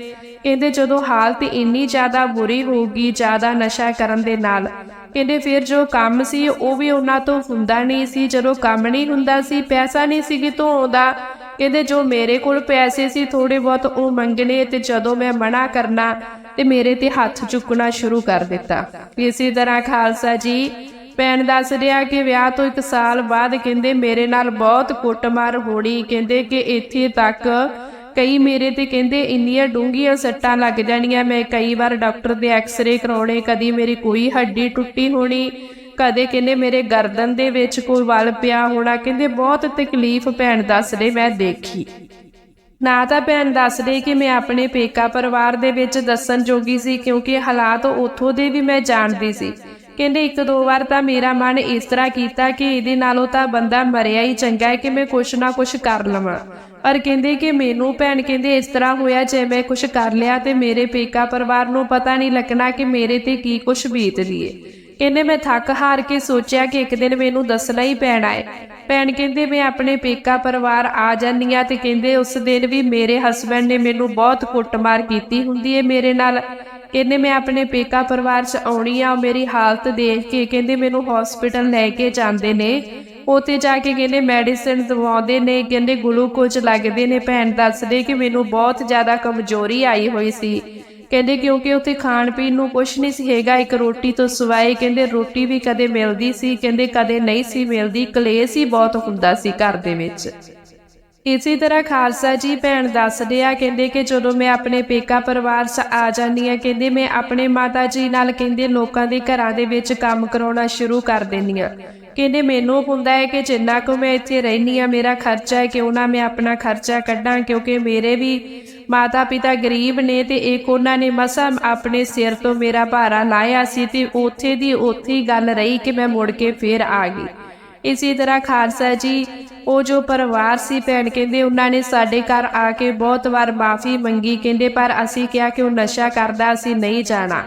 ਕਹਿੰਦੇ ਜਦੋਂ ਹਾਲਤ ਇੰਨੀ ਜ਼ਿਆਦਾ ਬੁਰੀ ਹੋ ਗਈ ਜ਼ਿਆਦਾ ਨਸ਼ਾ ਕਰਨ ਦੇ ਨਾਲ। ਕਹਿੰਦੇ ਫਿਰ ਜੋ ਕੰਮ ਸੀ, ਉਹ ਵੀ ਉਹਨਾਂ ਤੋਂ ਹੁੰਦਾ ਨਹੀਂ ਸੀ। ਜਦੋਂ ਕੰਮ ਨਹੀਂ ਹੁੰਦਾ ਸੀ, ਪੈਸਾ ਨਹੀਂ ਸੀ ਕਿਤੋਂ ਆਉਂਦਾ ਕਹਿੰਦੇ ਜੋ ਮੇਰੇ ਕੋਲ ਪੈਸੇ ਸੀ ਥੋੜੇ ਬਹੁਤ ਉਹ ਮੰਗਣੇ ਤੇ ਜਦੋਂ ਮੈਂ ਮਨਾ ਕਰਨਾ ਤੇ ਮੇਰੇ ਤੇ ਹੱਥ ਚੁੱਕਣਾ ਸ਼ੁਰੂ ਕਰ ਦਿੱਤਾ। ਇਸੇ ਤਰ੍ਹਾਂ ਖਾਲਸਾ ਜੀ, ਭੈਣ ਦੱਸ ਰਿਹਾ ਕਿ ਵਿਆਹ ਤੋਂ ਇੱਕ ਸਾਲ ਬਾਅਦ ਕਹਿੰਦੇ ਮੇਰੇ ਨਾਲ ਬਹੁਤ ਕੁੱਟਮਾਰ ਹੋਣੀ, ਕਹਿੰਦੇ ਕਿ ਇੱਥੇ ਤੱਕ ਕਈ ਮੇਰੇ ਤੇ ਕਹਿੰਦੇ ਇੰਨੀਆਂ ਡੂੰਘੀਆਂ ਸੱਟਾਂ ਲੱਗ ਜਾਣੀਆਂ, ਮੈਂ ਕਈ ਵਾਰ ਡਾਕਟਰ ਦੇ ਐਕਸ-ਰੇ ਕਰਾਉਣੇ, ਕਦੀ ਮੇਰੀ ਕੋਈ ਹੱਡੀ ਟੁੱਟੀ ਹੋਣੀ ਕਦੇ ਕਹਿੰਦੇ ਮੇਰੇ ਗਰਦਨ ਦੇ ਵਿੱਚ ਕੋਈ ਵਲ ਪਿਆ ਹੋਣਾ, ਕਹਿੰਦੇ ਬਹੁਤ ਤਕਲੀਫ ਭੈਣ ਦੱਸਦੇ ਮੈਂ ਦੇਖੀ। ਨਾ ਤਾਂ ਭੈਣ ਦੱਸ ਰਹੀ ਕਿ ਮੈਂ ਆਪਣੇ ਪੇਕਾ ਪਰਿਵਾਰ ਦੇ ਵਿੱਚ ਦੱਸਣ ਜੋਗੀ ਸੀ, ਕਿਉਂਕਿ ਹਾਲਾਤ ਉੱਥੋਂ ਦੇ ਵੀ ਮੈਂ ਜਾਣਦੀ ਸੀ। ਕਹਿੰਦੇ ਇੱਕ ਦੋ ਵਾਰ ਤਾਂ ਮੇਰਾ ਮਨ ਇਸ ਤਰ੍ਹਾਂ ਕੀਤਾ ਕਿ ਇਹਦੇ ਨਾਲੋਂ ਤਾਂ ਬੰਦਾ ਮਰਿਆ ਹੀ ਚੰਗਾ ਹੈ ਕਿ ਮੈਂ ਕੁਛ ਨਾ ਕੁਛ ਕਰ ਲਵਾਂ। ਪਰ ਕਹਿੰਦੇ ਕਿ ਮੈਨੂੰ ਭੈਣ ਕਹਿੰਦੇ ਇਸ ਤਰ੍ਹਾਂ ਹੋਇਆ, ਜੇ ਮੈਂ ਕੁਛ ਕਰ ਲਿਆ ਤੇ ਮੇਰੇ ਪੇਕਾ ਪਰਿਵਾਰ ਨੂੰ ਪਤਾ ਨਹੀਂ ਲੱਗਣਾ ਕਿ ਮੇਰੇ ਤੇ ਕੀ ਕੁਛ ਬੀਤਦੀ ਹੈ ਕਹਿੰਦੇ ਮੈਂ ਥੱਕ ਹਾਰ ਕੇ ਸੋਚਿਆ ਕਿ ਇੱਕ ਦਿਨ ਮੈਨੂੰ ਦੱਸਣਾ ਹੀ ਪੈਣਾ ਹੈ ਭੈਣ ਕਹਿੰਦੇ, ਮੈਂ ਆਪਣੇ ਪੇਕਾ ਪਰਿਵਾਰ ਆ ਜਾਂਦੀ ਆ ਤੇ ਕਹਿੰਦੇ, ਉਸ ਦਿਨ ਵੀ ਮੇਰੇ ਹਸਬੰਡ ਨੇ ਮੈਨੂੰ ਬਹੁਤ ਕੁੱਟਮਾਰ ਕੀਤੀ ਹੁੰਦੀ ਹੈ ਮੇਰੇ ਨਾਲ। ਇਹਨੇ ਮੈਂ ਆਪਣੇ ਪੇਕਾ ਪਰਿਵਾਰ 'ਚ ਆਉਣੀ ਆ ਮੇਰੀ ਹਾਲਤ ਦੇਖ ਕੇ ਕਹਿੰਦੇ ਮੈਨੂੰ ਹਸਪੀਟਲ ਲੈ ਕੇ ਜਾਂਦੇ ਨੇ। ਉੱਥੇ ਜਾ ਕੇ ਕਹਿੰਦੇ ਮੈਡੀਸਿਨ ਦਵਾਉਂਦੇ ਨੇ, ਕਹਿੰਦੇ ਗਲੂਕੋਜ਼ ਲੱਗਦੇ ਨੇ। ਭੈਣ ਦੱਸਦੇ ਕਿ ਮੈਨੂੰ ਬਹੁਤ ਜ਼ਿਆਦਾ ਕਮਜ਼ੋਰੀ ਆਈ ਹੋਈ ਸੀ। ਕਹਿੰਦੇ ਕਿਉਂਕਿ ਉੱਥੇ ਖਾਣ ਪੀਣ ਨੂੰ ਕੁਝ ਨਹੀਂ ਸੀ ਹੈਗਾ, ਇੱਕ ਰੋਟੀ ਤੋਂ ਸਿਵਾਏ ਕਹਿੰਦੇ ਰੋਟੀ ਵੀ ਕਦੇ ਮਿਲਦੀ ਸੀ, ਕਹਿੰਦੇ ਕਦੇ ਨਹੀਂ ਸੀ ਮਿਲਦੀ, ਕਲੇਸ਼ ਹੀ ਬਹੁਤ ਹੁੰਦਾ ਸੀ ਘਰ ਦੇ ਵਿੱਚ। ਇਸੇ ਤਰ੍ਹਾਂ ਖਾਲਸਾ ਜੀ ਭੈਣ ਦੱਸਦੇ ਆ, ਕਹਿੰਦੇ ਕਿ ਜਦੋਂ ਮੈਂ ਆਪਣੇ ਪੇਕਾ ਪਰਿਵਾਰ 'ਚ ਆ ਜਾਂਦੀ ਆ ਕਹਿੰਦੇ ਮੈਂ ਆਪਣੇ ਮਾਤਾ ਜੀ ਨਾਲ ਕਹਿੰਦੇ ਲੋਕਾਂ ਦੇ ਘਰਾਂ ਦੇ ਵਿੱਚ ਕੰਮ ਕਰਾਉਣਾ ਸ਼ੁਰੂ ਕਰ ਦਿੰਦੀ ਆ ਕਹਿੰਦੇ ਮੈਨੂੰ ਹੁੰਦਾ ਹੈ ਕਿ ਜਿੰਨਾ ਕੁ ਮੈਂ ਇੱਥੇ ਰਹਿਨੀ ਆ ਮੇਰਾ ਖਰਚਾ ਹੈ ਕਿਉਂ ਨਾ ਮੈਂ ਆਪਣਾ ਖਰਚਾ ਕੱਢਾਂ, ਕਿਉਂਕਿ ਮੇਰੇ ਵੀ ਮਾਤਾ ਪਿਤਾ ਗਰੀਬ ਨੇ ਤੇ ਇੱਕ ਉਹਨਾਂ ਨੇ ਮਸਾ ਆਪਣੇ ਸਿਰ ਤੋਂ ਮੇਰਾ ਭਾਰਾ ਲਾਇਆ ਸੀ ਤੇ ਉੱਥੇ ਦੀ ਉੱਥੇ ਗੱਲ ਰਹੀ ਕਿ ਮੈਂ ਮੁੜ ਕੇ ਫੇਰ ਆ ਗਈ। ਇਸੇ ਤਰ੍ਹਾਂ ਖਾਲਸਾ ਜੀ, ਉਹ ਜੋ ਪਰਿਵਾਰ ਸੀ ਭੈਣ ਕਹਿੰਦੇ ਉਹਨਾਂ ਨੇ ਸਾਡੇ ਘਰ ਆ ਕੇ ਬਹੁਤ ਵਾਰ ਮਾਫੀ ਮੰਗੀ, ਕਹਿੰਦੇ ਪਰ ਅਸੀਂ ਕਿਹਾ ਕਿ ਉਹ ਨਸ਼ਾ ਕਰਦਾ, ਅਸੀਂ ਨਹੀਂ ਜਾਣਾ।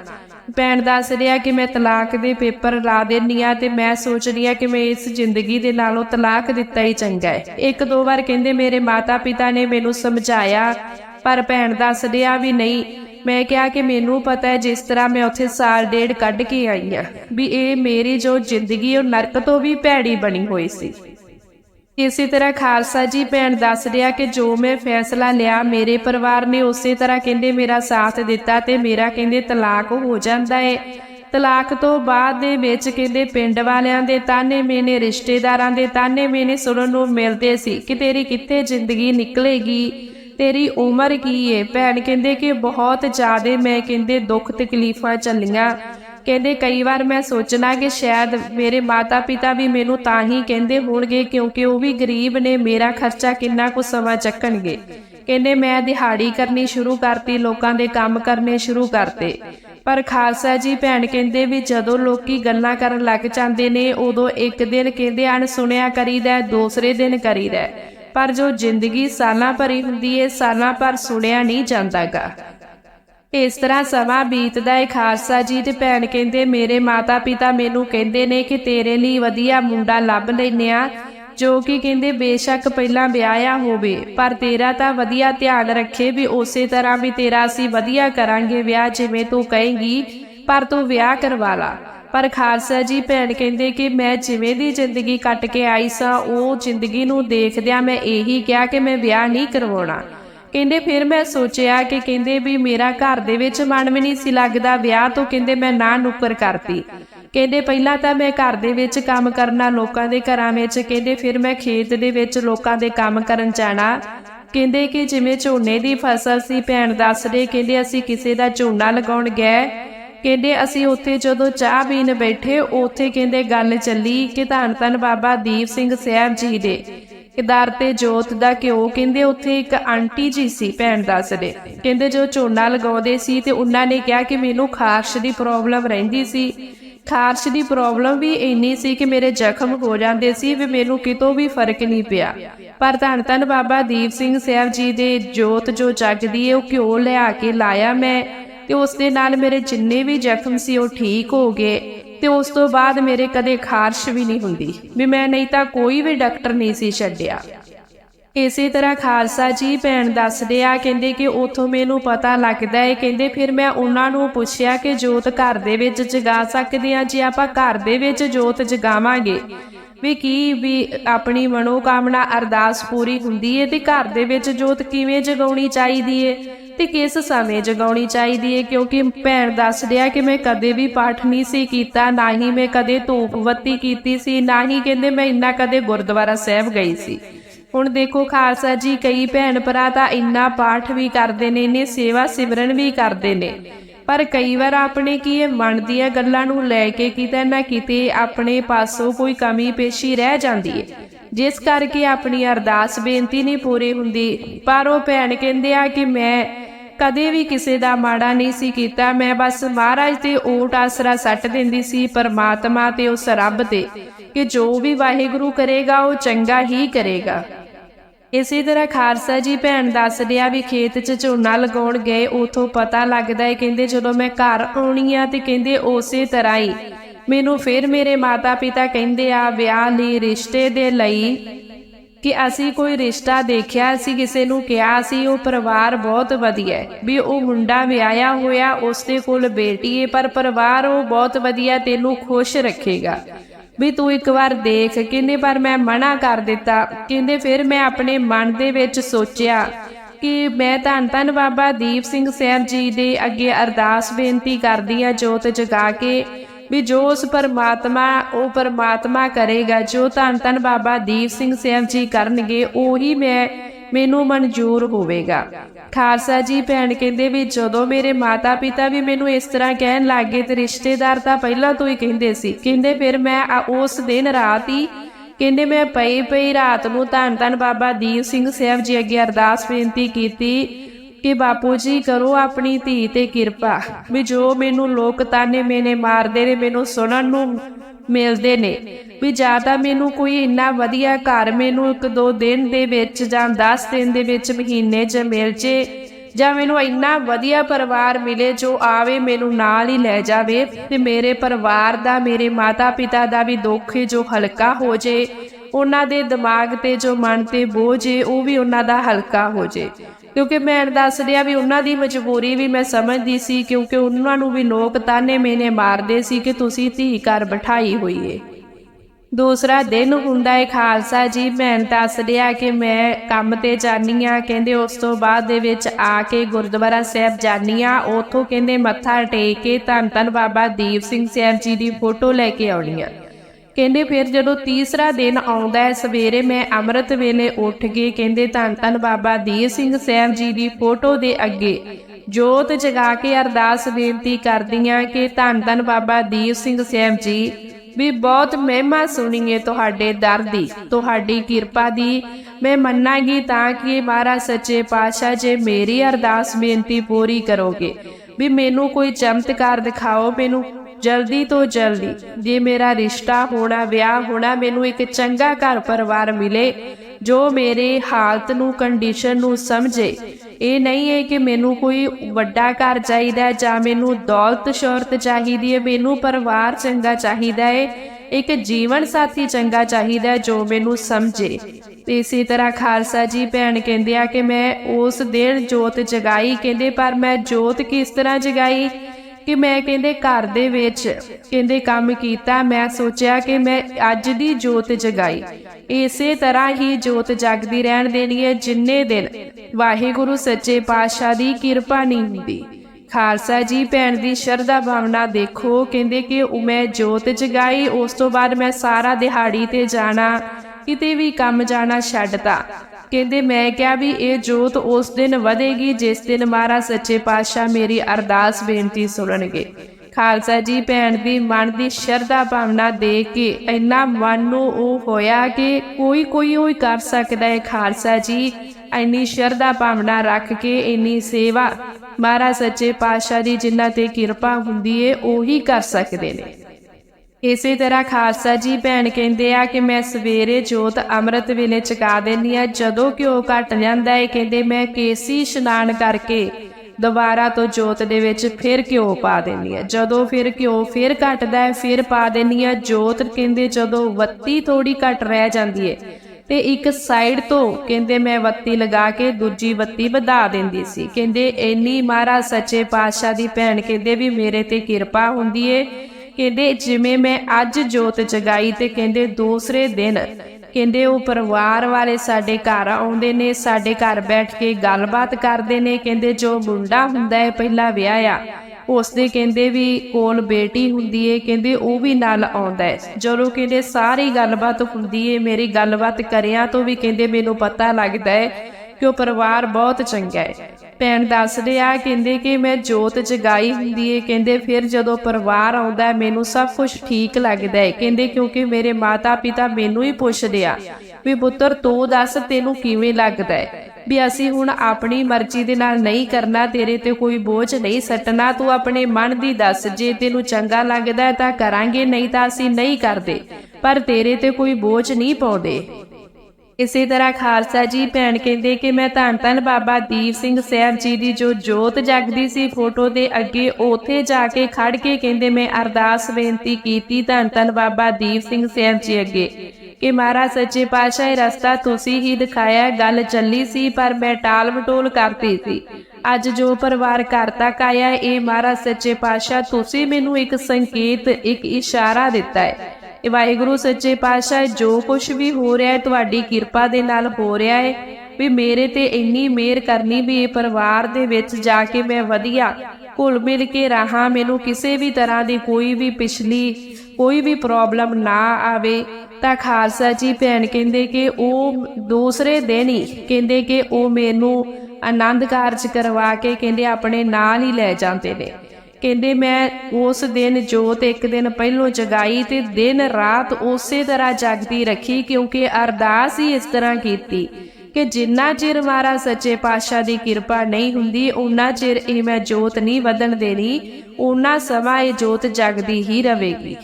ਭੈਣ ਦੱਸ ਰਿਹਾ ਕਿ ਮੈਂ ਤਲਾਕ ਦੇ ਪੇਪਰ ਲਾ ਦੇਣੀ ਆ ਤੇ ਮੈਂ ਸੋਚ ਰਹੀ ਆ ਕਿ ਮੈਂ ਇਸ ਜ਼ਿੰਦਗੀ ਦੇ ਨਾਲੋਂ ਤਲਾਕ ਦਿੱਤਾ ਹੀ ਚੰਗਾ ਹੈ। ਇੱਕ ਦੋ ਵਾਰ ਕਹਿੰਦੇ ਮੇਰੇ ਮਾਤਾ ਪਿਤਾ ਨੇ ਮੈਨੂੰ ਸਮਝਾਇਆ ਪਰ ਭੈਣ ਦੱਸ ਰਿਹਾ ਵੀ ਨਹੀਂ। ਮੈਂ ਕਿਹਾ ਕਿ ਮੈਨੂੰ ਪਤਾ ਹੈ ਜਿਸ ਤਰ੍ਹਾਂ ਮੈਂ ਉੱਥੇ ਸਾਲ ਡੇਢ ਕੱਢ ਕੇ ਆਈ ਆ ਵੀ ਇਹ ਮੇਰੀ ਜੋ ਜ਼ਿੰਦਗੀ ਉਹ ਨਰਕ ਤੋਂ ਵੀ ਭੈੜੀ ਬਣੀ ਹੋਈ ਸੀ। ਇਸੇ ਤਰ੍ਹਾਂ ਖਾਲਸਾ ਜੀ ਭੈਣ ਦੱਸ ਰਿਹਾ ਕਿ ਜੋ ਮੈਂ ਫੈਸਲਾ ਲਿਆ, ਮੇਰੇ ਪਰਿਵਾਰ ਨੇ ਉਸੇ ਤਰ੍ਹਾਂ ਕਹਿੰਦੇ ਮੇਰਾ ਸਾਥ ਦਿੱਤਾ ਤੇ ਮੇਰਾ ਕਹਿੰਦੇ ਤਲਾਕ ਹੋ ਜਾਂਦਾ ਏ। ਤਲਾਕ ਤੋਂ ਬਾਅਦ ਦੇ ਵਿੱਚ ਕਹਿੰਦੇ ਪਿੰਡ ਵਾਲਿਆਂ ਦੇ ਤਾਨੇ ਮੇਨੇ, ਰਿਸ਼ਤੇਦਾਰਾਂ ਦੇ ਤਾਨੇ ਮੇਨੇ ਸੁਣਨ ਨੂੰ ਮਿਲਦੇ ਸੀ ਕਿ ਤੇਰੀ ਕਿੱਥੇ ਜ਼ਿੰਦਗੀ ਨਿਕਲੇਗੀ। ਤੇਰੀ ਉਮਰ ਕੀ ਏ? ਭੈਣ ਕਹਿੰਦੇ ਕਿ ਬਹੁਤ ਜ਼ਿਆਦੇ ਮੈਂ ਕਹਿੰਦੇ ਦੁੱਖ ਤਕਲੀਫਾਂ ਚੱਲੀਆਂ ਕਹਿੰਦੇ ਕਈ ਵਾਰ ਮੈਂ ਸੋਚਣਾ ਕਿ ਸ਼ਾਇਦ ਮੇਰੇ ਮਾਤਾ-ਪਿਤਾ ਵੀ ਮੈਨੂੰ ਤਾਂ ਹੀ ਕਹਿੰਦੇ ਹੋਣਗੇ ਕਿਉਂਕਿ ਉਹ ਵੀ ਗਰੀਬ ਨੇ, ਮੇਰਾ ਖਰਚਾ ਕਿੰਨਾ ਕੁ ਸਮਾਂ ਚੱਕਣਗੇ। ਕਹਿੰਦੇ ਮੈਂ ਦਿਹਾੜੀ ਕਰਨੀ ਸ਼ੁਰੂ ਕਰਤੀ, ਲੋਕਾਂ ਦੇ ਕੰਮ ਕਰਨੇ ਸ਼ੁਰੂ ਕਰਤੇ। ਪਰ ਖਾਲਸਾ ਜੀ ਭੈਣ ਕਹਿੰਦੇ ਵੀ ਜਦੋਂ ਲੋਕੀ ਗੱਲਾਂ ਕਰਨ ਲੱਗ ਜਾਂਦੇ ਨੇ, ਉਦੋਂ ਇੱਕ ਦਿਨ ਕਹਿੰਦੇ ਅਣ ਸੁਣਿਆ ਕਰੀਦਾ, ਦੂਸਰੇ ਦਿਨ ਕਰੀਦਾ। ਪਰ ਜੋ ਜ਼ਿੰਦਗੀ ਸਾਲਾਂ ਭਰੀ ਹੁੰਦੀ ਏ, ਸਾਲਾਂ ਭਰ ਸੁਣਿਆ ਨਹੀਂ ਜਾਂਦਾਗਾ। ਇਸ ਤਰ੍ਹਾਂ ਸਮਾਂ ਬੀਤਦਾ ਏ, ਖਾਲਸਾ ਜੀ ਤੇ ਭੈਣ ਕਹਿੰਦੇ, ਮੇਰੇ ਮਾਤਾ-ਪਿਤਾ ਮੈਨੂੰ ਕਹਿੰਦੇ ਨੇ ਕਿ ਤੇਰੇ ਲਈ ਵਧੀਆ ਮੁੰਡਾ ਲੱਭ ਲੈਨੇ ਆ, ਜੋ ਕਿ ਕਹਿੰਦੇ ਬੇਸ਼ੱਕ ਪਹਿਲਾਂ ਵਿਆਹਿਆ ਹੋਵੇ, ਪਰ ਤੇਰਾ ਤਾਂ ਵਧੀਆ ਧਿਆਨ ਰੱਖੇ ਵੀ ਉਸੇ ਤਰ੍ਹਾਂ ਵੀ ਤੇਰਾ ਅਸੀਂ ਵਧੀਆ ਕਰਾਂਗੇ ਵਿਆਹ ਜਿਵੇਂ ਤੂੰ ਕਹੇਂਗੀ, ਪਰ ਤੂੰ ਵਿਆਹ ਕਰਵਾ ਲਾ। ਪਰ ਖਾਲਸਾ ਜੀ ਭੈਣ ਕਹਿੰਦੇ ਕਿ ਮੈਂ ਜਿਵੇਂ ਦੀ ਜ਼ਿੰਦਗੀ ਕੱਟ ਕੇ ਆਈ ਸਾਂ, ਉਹ ਜ਼ਿੰਦਗੀ ਨੂੰ ਦੇਖਦਿਆਂ ਮੈਂ ਇਹੀ ਕਿਹਾ ਕਿ ਮੈਂ ਵਿਆਹ ਨਹੀਂ ਕਰਵਾਉਣਾ। ਕਹਿੰਦੇ ਫਿਰ ਮੈਂ ਸੋਚਿਆ ਕਿ ਕਹਿੰਦੇ ਵੀ ਮੇਰਾ ਘਰ ਦੇ ਵਿੱਚ ਮਨ ਵੀ ਨਹੀਂ ਸੀ ਲੱਗਦਾ ਵਿਆਹ ਤੋਂ ਕਹਿੰਦੇ ਮੈਂ ਨਾ ਨੁੱਕਰ ਕਰਤੀ। ਕਹਿੰਦੇ ਪਹਿਲਾਂ ਤਾਂ ਮੈਂ ਘਰ ਦੇ ਵਿੱਚ ਕੰਮ ਕਰਨਾ, ਲੋਕਾਂ ਦੇ ਘਰਾਂ ਵਿੱਚ, ਕਹਿੰਦੇ ਫਿਰ ਮੈਂ ਖੇਤ ਦੇ ਵਿੱਚ ਲੋਕਾਂ ਦੇ ਕੰਮ ਕਰਨ ਜਾਣਾ। ਕਹਿੰਦੇ ਕਿ ਜਿਵੇਂ ਝੋਨੇ ਦੀ ਫਸਲ ਸੀ, ਭੈਣ ਦੱਸਦੇ, ਕਹਿੰਦੇ ਅਸੀਂ ਕਿਸੇ ਦਾ ਝੋਨਾ ਲਗਾਉਣ ਗਏ। ਕਹਿੰਦੇ ਅਸੀਂ ਉੱਥੇ ਜਦੋਂ ਚਾਹ ਪੀਣ ਬੈਠੇ, ਉੱਥੇ ਕਹਿੰਦੇ ਗੱਲ ਚੱਲੀ ਕਿ ਧੰਨ ਧੰਨ ਬਾਬਾ ਦੀਪ ਸਿੰਘ ਸਾਹਿਬ ਜੀ ਦੇ। ਕਿਦਾਰ ਤੇ ਜੋਤ ਦਾ ਘਿਓ ਕਹਿੰਦੇ ਉੱਥੇ ਇੱਕ ਆਂਟੀ ਜੀ ਸੀ ਭੈਣ ਦੱਸਦੇ ਕਹਿੰਦੇ ਜੋ ਝੋਨਾ ਲਗਾਉਂਦੇ ਸੀ ਤੇ ਉਹਨਾਂ ਨੇ ਕਿਹਾ ਕਿ ਮੈਨੂੰ ਖਾਰਸ਼ ਦੀ ਪ੍ਰੋਬਲਮ ਰਹਿੰਦੀ ਸੀ। ਖਾਰਸ਼ ਦੀ ਪ੍ਰੋਬਲਮ ਵੀ ਇੰਨੀ ਸੀ ਕਿ ਮੇਰੇ ਜ਼ਖਮ ਹੋ ਜਾਂਦੇ ਸੀ ਵੀ ਮੈਨੂੰ ਕਿਤੋਂ ਵੀ ਫ਼ਰਕ ਨਹੀਂ ਪਿਆ। ਪਰ ਧੰਨ ਧੰਨ ਬਾਬਾ ਦੀਪ ਸਿੰਘ ਸਾਹਿਬ ਜੀ ਦੇ ਜੋਤ ਜੋ ਜਗਦੀ ਹੈ, ਉਹ ਘਿਓ ਲਿਆ ਕੇ ਲਾਇਆ ਮੈਂ। ਤੇ ਉਸ ਦੇ ਨਾਲ ਮੇਰੇ ਜਿੰਨੇ ਵੀ ਜ਼ਖਮ ਸੀ ਉਹ ਠੀਕ ਹੋ ਗਏ ਤੇ ਉਸ ਤੋਂ ਬਾਅਦ ਮੇਰੇ ਕਦੇ ਖਾਰਸ਼ ਵੀ ਨਹੀਂ ਹੁੰਦੀ, ਵੀ ਮੈਂ ਨਹੀਂ ਤਾਂ ਕੋਈ ਵੀ ਡਾਕਟਰ ਨਹੀਂ ਸੀ ਛੱਡਿਆ। ਇਸੇ ਤਰ੍ਹਾਂ ਖਾਲਸਾ ਜੀ ਭੈਣ ਦੱਸਦੇ ਆ, ਕਹਿੰਦੇ ਕਿ ਉਥੋਂ ਮੈਨੂੰ ਪਤਾ ਲੱਗਦਾ ਹੈ ਕਹਿੰਦੇ ਫਿਰ ਮੈਂ ਉਹਨਾਂ ਨੂੰ ਪੁੱਛਿਆ ਕਿ ਜੋਤ ਘਰ ਦੇ ਵਿੱਚ ਜਗਾ ਸਕਦੇ ਆ, ਜੇ ਆਪਾਂ ਘਰ ਦੇ ਵਿੱਚ ਜੋਤ ਜਗਾਵਾਂਗੇ, ਵੀ ਕੀ ਵੀ ਆਪਣੀ ਮਨੋਕਾਮਨਾ ਅਰਦਾਸ ਪੂਰੀ ਹੁੰਦੀ ਹੈ ਤੇ ਘਰ ਦੇ ਵਿੱਚ ਜੋਤ ਕਿਵੇਂ ਜਗਾਉਣੀ ਚਾਹੀਦੀ ਹੈ ਤੇ ਕਿਸ ਸਮੇਂ ਜਗਾਉਣੀ ਚਾਹੀਦੀ ਹੈ ਕਿਉਂਕਿ ਭੈਣ ਦੱਸ ਰਿਹਾ ਕਿ ਮੈਂ ਕਦੇ ਵੀ ਪਾਠ ਨਹੀਂ ਸੀ ਕੀਤਾ, ਨਾ ਹੀ ਮੈਂ ਕਦੇ ਧੂਪ ਕੀਤੀ ਸੀ, ਨਾ ਹੀ ਕਹਿੰਦੇ ਮੈਂ ਇੰਨਾ ਕਦੇ ਗੁਰਦੁਆਰਾ ਸਾਹਿਬ ਗਈ ਸੀ। ਹੁਣ ਦੇਖੋ ਖਾਲਸਾ ਜੀ, ਕਈ ਭੈਣ ਭਰਾ ਤਾਂ ਇੰਨਾ ਪਾਠ ਵੀ ਕਰਦੇ ਨੇ ਨੇ ਸੇਵਾ ਸਿਮਰਨ ਵੀ ਕਰਦੇ ਨੇ। ਪਰ ਕਈ ਵਾਰ ਆਪਣੇ ਕੀ ਇਹ ਮਨ ਦੀਆਂ ਗੱਲਾਂ ਨੂੰ ਲੈ ਕੇ ਕਿਤੇ ਨਾ ਕਿਤੇ ਆਪਣੇ ਪਾਸੋਂ ਕੋਈ ਕਮੀ ਪੇਸ਼ੀ ਰਹਿ ਜਾਂਦੀ ਹੈ ਜਿਸ ਕਰਕੇ ਆਪਣੀ ਅਰਦਾਸ ਬੇਨਤੀ ਨਹੀਂ ਪੂਰੀ ਹੁੰਦੀ। ਪਰ ਉਹ ਭੈਣ ਕਹਿੰਦੇ ਆ ਕਿ ਮੈਂ ਕਦੇ ਵੀ ਕਿਸੇ ਦਾ ਮਾੜਾ ਨਹੀਂ ਸੀ ਕੀਤਾ। ਮੈਂ ਬਸ ਮਹਾਰਾਜ ਤੇ ਓਟ ਆਸਰਾ ਸੱਟ ਦਿੰਦੀ ਸੀ ਪਰਮਾਤਮਾ ਤੇ ਉਸ ਰੱਬ ਤੇ ਕਿ ਜੋ ਵੀ ਵਾਹਿਗੁਰੂ ਕਰੇਗਾ, ਉਹ ਚੰਗਾ ਹੀ ਕਰੇਗਾ। ਇਸੇ ਤਰ੍ਹਾਂ ਖਾਲਸਾ ਜੀ ਭੈਣ ਦੱਸ ਰਿਹਾ ਵੀ ਖੇਤ 'ਚ ਝੋਨਾ ਲਗਾਉਣ ਗਏ, ਉਥੋਂ ਪਤਾ ਲੱਗਦਾ ਹੈ, ਕਹਿੰਦੇ ਜਦੋਂ ਮੈਂ ਘਰ ਆਉਣੀ ਆ ਤੇ ਕਹਿੰਦੇ ਉਸੇ ਤਰ੍ਹਾਂ ਹੀ ਮੈਨੂੰ ਫਿਰ ਮੇਰੇ ਮਾਤਾ ਪਿਤਾ ਕਹਿੰਦੇ ਆ, ਵਿਆਹ ਲਈ ਰਿਸ਼ਤੇ ਦੇ ਲਈ ਕਿ ਅਸੀਂ ਕੋਈ ਰਿਸ਼ਤਾ ਦੇਖਿਆ ਸੀ, ਕਿਸੇ ਨੂੰ ਕਿਹਾ ਸੀ, ਉਹ ਪਰਿਵਾਰ ਬਹੁਤ ਵਧੀਆ ਵੀ ਉਹ ਮੁੰਡਾ ਵਿਆਹਿਆ ਹੋਇਆ, ਉਸਦੇ ਕੋਲ ਬੇਟੀ ਹੈ, ਪਰ ਪਰਿਵਾਰ ਉਹ ਬਹੁਤ ਵਧੀਆ, ਤੈਨੂੰ ਖੁਸ਼ ਰੱਖੇਗਾ। ਵੀ ਤੂੰ ਇੱਕ ਵਾਰ ਦੇਖ, ਕਹਿੰਦੇ, ਪਰ ਮੈਂ ਮਨਾ ਕਰ ਦਿੱਤਾ। ਕਹਿੰਦੇ, ਫਿਰ ਮੈਂ ਆਪਣੇ ਮਨ ਦੇ ਵਿੱਚ ਸੋਚਿਆ ਕਿ ਮੈਂ ਧੰਨ ਧੰਨ ਬਾਬਾ ਦੀਪ ਸਿੰਘ ਸਾਹਿਬ ਜੀ ਦੇ ਅੱਗੇ ਅਰਦਾਸ ਬੇਨਤੀ ਕਰਦੀ ਆ ਜੋਤ ਜਗਾ ਕੇ ਵੀ ਜੋ ਉਸ ਪਰਮਾਤਮਾ, ਉਹ ਪਰਮਾਤਮਾ ਕਰੇਗਾ, ਜੋ ਧੰਨ ਧੰਨ ਬਾਬਾ ਦੀਪ ਸਿੰਘ ਸਾਹਿਬ ਜੀ ਕਰਨਗੇ, ਉਹੀ ਮੈਂ, ਮੈਨੂੰ ਮਨਜ਼ੂਰ ਹੋਵੇਗਾ। ਖਾਲਸਾ ਜੀ ਭੈਣ ਕਹਿੰਦੇ ਵੀ ਜਦੋਂ ਮੇਰੇ ਮਾਤਾ ਪਿਤਾ ਵੀ ਮੈਨੂੰ ਇਸ ਤਰ੍ਹਾਂ ਕਹਿਣ ਲੱਗੇ ਤੇ ਰਿਸ਼ਤੇਦਾਰ ਤਾਂ ਪਹਿਲਾਂ ਤੋਂ ਹੀ ਕਹਿੰਦੇ ਸੀ, ਕਹਿੰਦੇ ਫਿਰ ਮੈਂ ਉਸ ਦਿਨ ਰਾਤ ਹੀ, ਕਹਿੰਦੇ ਮੈਂ ਪਈ ਪਈ ਰਾਤ ਨੂੰ ਧੰਨ ਧੰਨ ਬਾਬਾ ਦੀਪ ਸਿੰਘ ਸਾਹਿਬ ਜੀ ਅੱਗੇ ਅਰਦਾਸ ਬੇਨਤੀ ਕੀਤੀ ਕਿ ਬਾਪੂ ਜੀ ਕਰੋ ਆਪਣੀ ਧੀ ਤੇ ਕਿਰਪਾ। ਵੀ ਜੋ ਮੈਨੂੰ ਲੋਕ ਤਾਨੇ ਮੇਨੇ ਮਾਰਦੇ ਨੇ, ਮੈਨੂੰ ਸੁਣਨ ਨੂੰ ਮਿਲਦੇ ਨੇ। ਵੀ ਜਾਂ ਤਾਂ ਮੈਨੂੰ ਕੋਈ ਇੰਨਾ ਵਧੀਆ ਘਰ ਮੈਨੂੰ ਇੱਕ ਦੋ ਦਿਨ ਦੇ ਵਿੱਚ ਜਾਂ 10 ਦਿਨ ਦੇ ਵਿੱਚ ਮਹੀਨੇ 'ਚ ਮਿਲ ਜੇ, ਜਾਂ ਮੈਨੂੰ ਇੰਨਾ ਵਧੀਆ ਪਰਿਵਾਰ ਮਿਲੇ ਜੋ ਆਵੇ ਮੈਨੂੰ ਨਾਲ ਹੀ ਲੈ ਜਾਵੇ ਤੇ ਮੇਰੇ ਪਰਿਵਾਰ ਦਾ, ਮੇਰੇ ਮਾਤਾ ਪਿਤਾ ਦਾ ਵੀ ਦੁੱਖ ਹੈ ਜੋ ਹਲਕਾ ਹੋ ਜੇ, ਉਹਨਾਂ ਦੇ ਦਿਮਾਗ ਤੇ ਜੋ ਮਨ ਤੇ ਬੋਝ ਹੈ ਉਹ ਵੀ ਉਹਨਾਂ ਦਾ ਹਲਕਾ ਹੋ ਜੇ। ਕਿਉਂਕਿ ਮੈਂ ਦੱਸ ਰਿਹਾ ਵੀ ਉਹਨਾਂ ਦੀ ਮਜਬੂਰੀ ਵੀ ਮੈਂ ਸਮਝਦੀ ਸੀ, ਕਿਉਂਕਿ ਉਹਨਾਂ ਨੂੰ ਵੀ ਲੋਕ ਤਾਨੇ ਮੇਨੇ ਮਾਰਦੇ ਸੀ ਕਿ ਤੁਸੀਂ ਧੀ ਘਰ ਬਿਠਾਈ ਹੋਈ ਏ। ਦੂਸਰਾ ਦਿਨ ਹੁੰਦਾ ਏ ਖਾਲਸਾ ਜੀ, ਮੈਂ ਦੱਸ ਰਿਹਾ ਕਿ ਮੈਂ ਕੰਮ ਤੇ ਜਾਨੀ ਆ, ਕਹਿੰਦੇ ਉਸ ਤੋਂ ਬਾਅਦ ਦੇ ਵਿੱਚ ਆ ਕੇ ਗੁਰਦੁਆਰਾ ਸਾਹਿਬ ਜਾਨੀ ਆ, ਉਥੋਂ ਕਹਿੰਦੇ ਮੱਥਾ ਟੇਕ ਕੇ ਧੰਨ ਧੰਨ ਬਾਬਾ ਦੀਪ ਸਿੰਘ ਸਾਹਿਬ ਜੀ ਦੀ ਫੋਟੋ ਲੈ ਕੇ ਆਉਣੀ ਆ। ਕਹਿੰਦੇ ਫਿਰ ਜਦੋਂ ਤੀਸਰਾ ਦਿਨ ਆਉਂਦਾ ਹੈ, ਸਵੇਰੇ ਮੈਂ ਅੰਮ੍ਰਿਤ ਵੇਲੇ ਉੱਠ ਕੇ ਕਹਿੰਦੇ ਧੰਨ ਧੰਨ ਬਾਬਾ ਦੀਪ ਸਿੰਘ ਸਾਹਿਬ ਜੀ ਦੀ ਫੋਟੋ ਦੇ ਅੱਗੇ ਜੋਤ ਜਗਾ ਕੇ ਅਰਦਾਸ ਬੇਨਤੀ ਕਰਦੀ ਕਰਦੀਆਂ ਕਿ ਧੰਨ ਧੰਨ ਬਾਬਾ ਦੀਪ ਸਿੰਘ ਸਾਹਿਬ ਜੀ, ਵੀ ਬਹੁਤ ਮਹਿਮਾ ਸੁਣੀਏ ਤੁਹਾਡੇ ਦਰ ਦੀ, ਤੁਹਾਡੀ ਕਿਰਪਾ ਦੀ। ਮੈਂ ਮੰਨਾਂਗੀ ਤਾਂ ਕਿ ਮਹਾਰਾਜ ਸੱਚੇ ਪਾਤਸ਼ਾਹ ਜੇ ਮੇਰੀ ਅਰਦਾਸ ਬੇਨਤੀ ਪੂਰੀ ਕਰੋਗੇ, ਵੀ ਮੈਨੂੰ ਕੋਈ ਚਮਤਕਾਰ ਦਿਖਾਓ, ਮੈਨੂੰ ਜਲਦੀ ਤੋਂ ਜਲਦੀ ਜੇ ਮੇਰਾ ਰਿਸ਼ਤਾ ਹੋਣਾ, ਵਿਆਹ ਹੋਣਾ, ਮੈਨੂੰ ਇੱਕ ਚੰਗਾ ਘਰ ਪਰਿਵਾਰ ਮਿਲੇ, ਜੋ ਮੇਰੇ ਹਾਲਤ ਨੂੰ ਕੰਡੀਸ਼ਨ ਨੂੰ ਸਮਝੇ, ਇਹ ਨਹੀਂ ਹੈ ਕਿ ਮੈਨੂੰ ਕੋਈ ਵੱਡਾ ਘਰ ਚਾਹੀਦਾ ਜਾਂ ਮੈਨੂੰ ਦੌਲਤ ਸ਼ੌਹਰਤ ਚਾਹੀਦੀ ਹੈ। ਮੈਨੂੰ ਪਰਿਵਾਰ ਚੰਗਾ ਚਾਹੀਦਾ ਹੈ, ਇੱਕ ਜੀਵਨ ਸਾਥੀ ਚੰਗਾ ਚਾਹੀਦਾ ਜੋ ਮੈਨੂੰ ਸਮਝੇ। ਤੇ ਇਸੇ ਤਰ੍ਹਾਂ ਖਾਲਸਾ ਜੀ ਭੈਣ ਕਹਿੰਦੇ ਆ ਕਿ ਮੈਂ ਉਸ ਦਿਨ ਜੋਤ ਜਗਾਈ, ਕਹਿੰਦੇ ਪਰ ਮੈਂ ਜੋਤ ਕਿਸ ਤਰ੍ਹਾਂ ਜਗਾਈ? ਕਿ ਮੈਂ ਕਹਿੰਦੇ ਘਰ ਦੇ ਵਿੱਚ ਕਹਿੰਦੇ ਕੰਮ ਕੀਤਾ, ਮੈਂ ਸੋਚਿਆ ਕਿ ਮੈਂ ਅੱਜ ਦੀ ਜੋਤ ਜਗਾਈ। ਇਸੇ ਤਰ੍ਹਾਂ ਹੀ ਜੋਤ ਜਗਦੀ ਰਹਿਣ ਦੇਣੀ ਹੈ ਜਿੰਨੇ ਦਿਨ। ਵਾਹਿਗੁਰੂ ਸੱਚੇ ਪਾਤਸ਼ਾਹ ਦੀ ਕਿਰਪਾ ਨਹੀਂ ਹੁੰਦੀ। ਖਾਲਸਾ ਜੀ ਭੈਣ ਦੀ ਸ਼ਰਧਾ ਭਾਵਨਾ ਦੇਖੋ, ਕਹਿੰਦੇ ਕਿ ਉਹ ਮੈਂ ਜੋਤ ਜਗਾਈ, ਉਸ ਤੋਂ ਬਾਅਦ ਮੈਂ ਸਾਰਾ ਦਿਹਾੜੀ ਤੇ ਜਾਣਾ, ਕਿਤੇ ਵੀ ਕੰਮ ਜਾਣਾ ਛੱਡਤਾ। ਕਹਿੰਦੇ, ਮੈਂ ਕਿਹਾ ਵੀ ਇਹ ਜੋਤ ਉਸ ਦਿਨ ਵਧੇਗੀ, ਜਿਸ ਦਿਨ ਮਹਾਰਾਜ ਸੱਚੇ ਪਾਤਸ਼ਾਹ ਮੇਰੀ ਅਰਦਾਸ ਬੇਨਤੀ ਸੁਣਨਗੇ। ਖਾਲਸਾ ਜੀ, ਭੈਣ ਦੀ ਮਨ ਦੀ ਸ਼ਰਧਾ ਭਾਵਨਾ ਦੇਖ ਕੇ ਇੰਨਾ ਮਨ ਨੂੰ ਉਹ ਹੋਇਆ ਕਿ ਕੋਈ ਕੋਈ ਉਹ ਕਰ ਸਕਦਾ ਹੈ। ਖਾਲਸਾ ਜੀ, ਇੰਨੀ ਸ਼ਰਧਾ ਭਾਵਨਾ ਰੱਖ ਕੇ ਇੰਨੀ ਸੇਵਾ ਮਹਾਰਾਜ ਸੱਚੇ ਪਾਤਸ਼ਾਹ ਦੀ ਜਿਨ੍ਹਾਂ ਤੇ ਕਿਰਪਾ ਹੁੰਦੀ ਏ, ਉਹੀ ਕਰ ਸਕਦੇ ਨੇ। ਇਸੇ ਤਰ੍ਹਾਂ ਖਾਲਸਾ ਜੀ ਭੈਣ ਕਹਿੰਦੇ ਆ ਕਿ ਮੈਂ ਸਵੇਰੇ ਜੋਤ ਅੰਮ੍ਰਿਤ ਵੇਲੇ ਚਕਾ ਦਿੰਦੀ ਆ ਜਦੋਂ ਘਿਓ ਘਟ ਜਾਂਦਾ ਹੈ ਕਹਿੰਦੇ ਮੈਂ ਕੇਸੀ ਇਸ਼ਨਾਨ ਕਰਕੇ ਦੁਬਾਰਾ ਤੋਂ ਜੋਤ ਦੇ ਵਿੱਚ ਫਿਰ ਘਿਓ ਪਾ ਦਿੰਦੀ ਆ ਜਦੋਂ ਫਿਰ ਘਿਓ ਫਿਰ ਘਟਦਾ ਹੈ ਫਿਰ ਪਾ ਦਿੰਦੀ ਆ ਜੋਤ ਕਹਿੰਦੇ ਜਦੋਂ ਵੱਤੀ ਥੋੜੀ ਘਟ ਰਹਿ ਜਾਂਦੀ ਹੈ ਤੇ ਇੱਕ ਸਾਈਡ ਤੋਂ ਕਹਿੰਦੇ ਮੈਂ ਬੱਤੀ ਲਗਾ ਕੇ ਦੂਜੀ ਬੱਤੀ ਵਧਾ ਦਿੰਦੀ ਸੀ। ਕਹਿੰਦੇ, ਇੰਨੀ ਮਹਾਰਾਜ ਸੱਚੇ ਪਾਤਸ਼ਾਹ ਦੀ ਭੈਣ ਕਹਿੰਦੇ ਵੀ ਮੇਰੇ ਤੇ ਕਿਰਪਾ ਹੁੰਦੀ ਏ ਕਹਿੰਦੇ, ਜਿਵੇਂ ਮੈਂ ਅੱਜ ਜੋਤ ਜਗਾਈ ਤੇ ਕਹਿੰਦੇ, ਦੂਸਰੇ ਦਿਨ ਕਹਿੰਦੇ, ਉਹ ਪਰਿਵਾਰ ਵਾਲੇ ਸਾਡੇ ਘਰ ਆਉਂਦੇ ਨੇ, ਸਾਡੇ ਘਰ ਬੈਠ ਕੇ ਗੱਲਬਾਤ ਕਰਦੇ ਨੇ, ਕਹਿੰਦੇ, ਜੋ ਮੁੰਡਾ ਹੁੰਦਾ ਹੈ ਪਹਿਲਾ ਵਿਆਹਿਆ ਉਸ ਦੇ ਕਹਿੰਦੇ ਵੀ ਕੋਲ ਬੇਟੀ ਹੁੰਦੀ ਏ, ਕਹਿੰਦੇ, ਉਹ ਵੀ ਨਾਲ ਆਉਂਦਾ ਹੈ। ਜਦੋਂ ਕਹਿੰਦੇ, ਸਾਰੀ ਗੱਲਬਾਤ ਹੁੰਦੀ ਏ, ਮੇਰੀ ਗੱਲਬਾਤ ਕਰਿਆ ਤੋਂ ਵੀ ਕਹਿੰਦੇ, ਮੈਨੂੰ ਪਤਾ ਲੱਗਦਾ ਹੈ ਕਿ ਉਹ ਪਰਿਵਾਰ ਬਹੁਤ ਚੰਗਾ ਹੈ। ਭੈਣ ਦੱਸਦੇ ਆ ਕਹਿੰਦੇ ਕਿ ਮੈਂ ਜੋਤ ਜਗਾਈ ਹੁੰਦੀ ਏ। ਕਹਿੰਦੇ ਫਿਰ ਜਦੋਂ ਪਰਿਵਾਰ ਆਉਂਦਾ ਮੈਨੂੰ ਸਭ ਕੁਝ ਠੀਕ ਲੱਗਦਾ ਹੈ ਕਹਿੰਦੇ ਕਿਉਂਕਿ ਮੇਰੇ ਮਾਤਾ ਪਿਤਾ ਮੈਨੂੰ ਹੀ ਪੁੱਛਦੇ ਆ ਵੀ ਪੁੱਤਰ, ਤੂੰ ਦੱਸ ਤੈਨੂੰ ਕਿਵੇਂ ਲੱਗਦਾ ਹੈ ਵੀ ਅਸੀਂ ਹੁਣ ਆਪਣੀ ਮਰਜ਼ੀ ਦੇ ਨਾਲ ਨਹੀਂ ਕਰਨਾ, ਤੇਰੇ ਤੇ ਕੋਈ ਬੋਝ ਨਹੀਂ ਸੱਟਣਾ, ਤੂੰ ਆਪਣੇ ਮਨ ਦੀ ਦੱਸ। ਜੇ ਤੈਨੂੰ ਚੰਗਾ ਲੱਗਦਾ ਤਾਂ ਕਰਾਂਗੇ, ਨਹੀਂ ਤਾਂ ਅਸੀਂ ਨਹੀਂ ਕਰਦੇ। ਪਰ ਤੇਰੇ ਤੇ ਕੋਈ ਬੋਝ ਨਹੀਂ ਪਾਉਂਦੇ। ਇਸੇ ਤਰ੍ਹਾਂ ਖਾਲਸਾ ਜੀ ਭੈਣ ਕਹਿੰਦੇ ਕਿ ਮੈਂ ਧੰਨ ਧੰਨ ਬਾਬਾ ਦੀਪ ਸਿੰਘ ਸਾਹਿਬ ਜੀ ਦੀ ਜੋ ਜੋਤ ਜਗਦੀ ਸੀ ਫੋਟੋ ਦੇ ਅੱਗੇ ਉਥੇ ਜਾ ਕੇ ਖੜ ਕੇ ਕਹਿੰਦੇ ਮੈਂ ਅਰਦਾਸ ਬੇਨਤੀ ਕੀਤੀ ਧੰਨ ਧੰਨ ਬਾਬਾ ਦੀਪ ਸਿੰਘ ਸਾਹਿਬ ਜੀ ਅੱਗੇ ਕਿ ਮਹਾਰਾਜ ਸੱਚੇ ਪਾਤਸ਼ਾਹ ਇਹ ਰਸਤਾ ਤੁਸੀਂ ਹੀ ਦਿਖਾਇਆ, ਗੱਲ ਚੱਲੀ ਸੀ ਪਰ ਮੈਂ ਟਾਲ ਮਟੋਲ ਕਰਤੀ ਸੀ। ਅੱਜ ਜੋ ਪਰਿਵਾਰ ਘਰ ਤੱਕ ਆਇਆ, ਇਹ ਮਹਾਰਾਜ ਸੱਚੇ ਪਾਤਸ਼ਾਹ ਤੁਸੀਂ ਮੈਨੂੰ ਇੱਕ ਸੰਕੇਤ, ਇੱਕ ਇਸ਼ਾਰਾ ਦਿੱਤਾ ਹੈ। ਇਹ ਵਾਹਿਗੁਰੂ ਸੱਚੇ ਪਾਤਸ਼ਾਹ, ਜੋ ਕੁਝ ਵੀ ਹੋ ਰਿਹਾ ਹੈ, ਤੁਹਾਡੀ ਕਿਰਪਾ ਦੇ ਨਾਲ ਹੋ ਰਿਹਾ ਹੈ। ਵੀ ਮੇਰੇ ਤੇ ਇੰਨੀ ਮਿਹਰ ਕਰਨੀ ਵੀ ਇਹ ਪਰਿਵਾਰ ਦੇ ਵਿੱਚ ਜਾ ਕੇ ਮੈਂ ਵਧੀਆ ਘੁਲ ਮਿਲ ਕੇ ਰਹਾ। ਮੈਨੂੰ ਕਿਸੇ ਵੀ ਤਰ੍ਹਾਂ ਦੀ ਕੋਈ ਵੀ ਪਿਛਲੀ, ਕੋਈ ਵੀ ਪ੍ਰੋਬਲਮ ਨਾ ਆਵੇ। ਤਾਂ ਖਾਲਸਾ ਜੀ ਭੈਣ ਕਹਿੰਦੇ ਕਿ ਉਹ ਦੂਸਰੇ ਦਿਨ ਹੀ ਕਹਿੰਦੇ ਕਿ ਉਹ ਮੈਨੂੰ ਆਨੰਦ ਕਾਰਜ ਕਰਵਾ ਕੇ ਕਹਿੰਦੇ ਆਪਣੇ ਨਾਲ ਹੀ ਲੈ ਜਾਂਦੇ ਨੇ। ਕਹਿੰਦੇ, ਮੈਂ ਉਸ ਦਿਨ ਜੋਤ ਇੱਕ ਦਿਨ ਪਹਿਲੋਂ ਜਗਾਈ ਤੇ ਦਿਨ ਰਾਤ ਉਸੇ ਤਰ੍ਹਾਂ ਜਗਦੀ ਰੱਖੀ ਕਿਉਂਕਿ ਅਰਦਾਸ ਹੀ ਇਸ ਤਰ੍ਹਾਂ ਕੀਤੀ ਕਿ ਜਿੰਨਾ ਚਿਰ ਮਾਰਾ ਸੱਚੇ ਪਾਤਸ਼ਾਹ ਦੀ ਕਿਰਪਾ ਨਹੀਂ ਹੁੰਦੀ ਉਨਾ ਚਿਰ ਇਹ ਮੈਂ ਜੋਤ ਨਹੀਂ ਵਧਣ ਦੇਣੀ ਉਨਾ ਸਮਾਂ ਇਹ ਜੋਤ ਜਗਦੀ ਹੀ ਰਹੇਗੀ।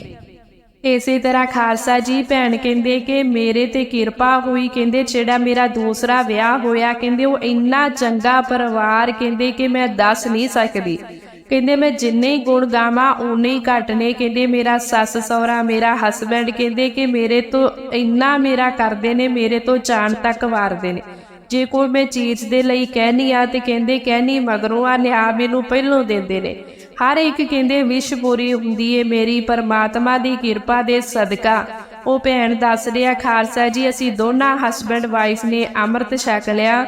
ਇਸੇ ਤਰ੍ਹਾਂ ਖਾਲਸਾ ਜੀ ਭੈਣ ਕਹਿੰਦੇ ਕਿ ਮੇਰੇ ਤੇ ਕਿਰਪਾ ਹੋਈ, ਕਹਿੰਦੇ, ਜਿਹੜਾ ਮੇਰਾ ਦੂਸਰਾ ਵਿਆਹ ਹੋਇਆ, ਕਹਿੰਦੇ, ਉਹ ਇੰਨਾ ਚੰਗਾ ਪਰਿਵਾਰ, ਕਹਿੰਦੇ, ਕਿ ਮੈਂ ਦੱਸ ਨਹੀਂ ਸਕਦੀ। ਕਹਿੰਦੇ ਮੈਂ ਜਿੰਨੇ ਹੀ ਗੁਣ ਗਾਵਾਂ ਉਨੇ ਹੀ ਘੱਟ ਨੇ। ਕਹਿੰਦੇ ਮੇਰਾ ਸੱਸ ਸਹੁਰਾ, ਮੇਰਾ ਹਸਬੈਂਡ ਕਹਿੰਦੇ ਕਿ ਮੇਰੇ ਤੋਂ ਇੰਨਾ ਮੇਰਾ ਕਰਦੇ ਨੇ, ਮੇਰੇ ਤੋਂ ਜਾਣ ਤੱਕ ਵਾਰਦੇ ਨੇ। ਜੇ ਕੋਈ ਮੈਂ ਚੀਜ਼ ਦੇ ਲਈ ਕਹਿਨੀ ਆ ਤੇ ਕਹਿੰਦੇ ਕਹਿਨੀ ਮਗਰੋਂ ਆ ਲਿਆ ਮੈਨੂੰ ਪਹਿਲੋਂ ਦਿੰਦੇ ਨੇ। ਹਰ ਇੱਕ ਕਹਿੰਦੇ ਵਿਸ਼ ਪੂਰੀ ਹੁੰਦੀ ਏ, ਮੇਰੀ ਪਰਮਾਤਮਾ ਦੀ ਕਿਰਪਾ ਦੇ ਸਦਕਾ। ਉਹ ਭੈਣ ਦੱਸ ਰਿਹਾ, ਖਾਲਸਾ ਜੀ, ਅਸੀਂ ਦੋਨਾਂ ਹਸਬੈਂਡ ਵਾਈਫ ਨੇ ਅੰਮ੍ਰਿਤ ਛਕ ਲਿਆ।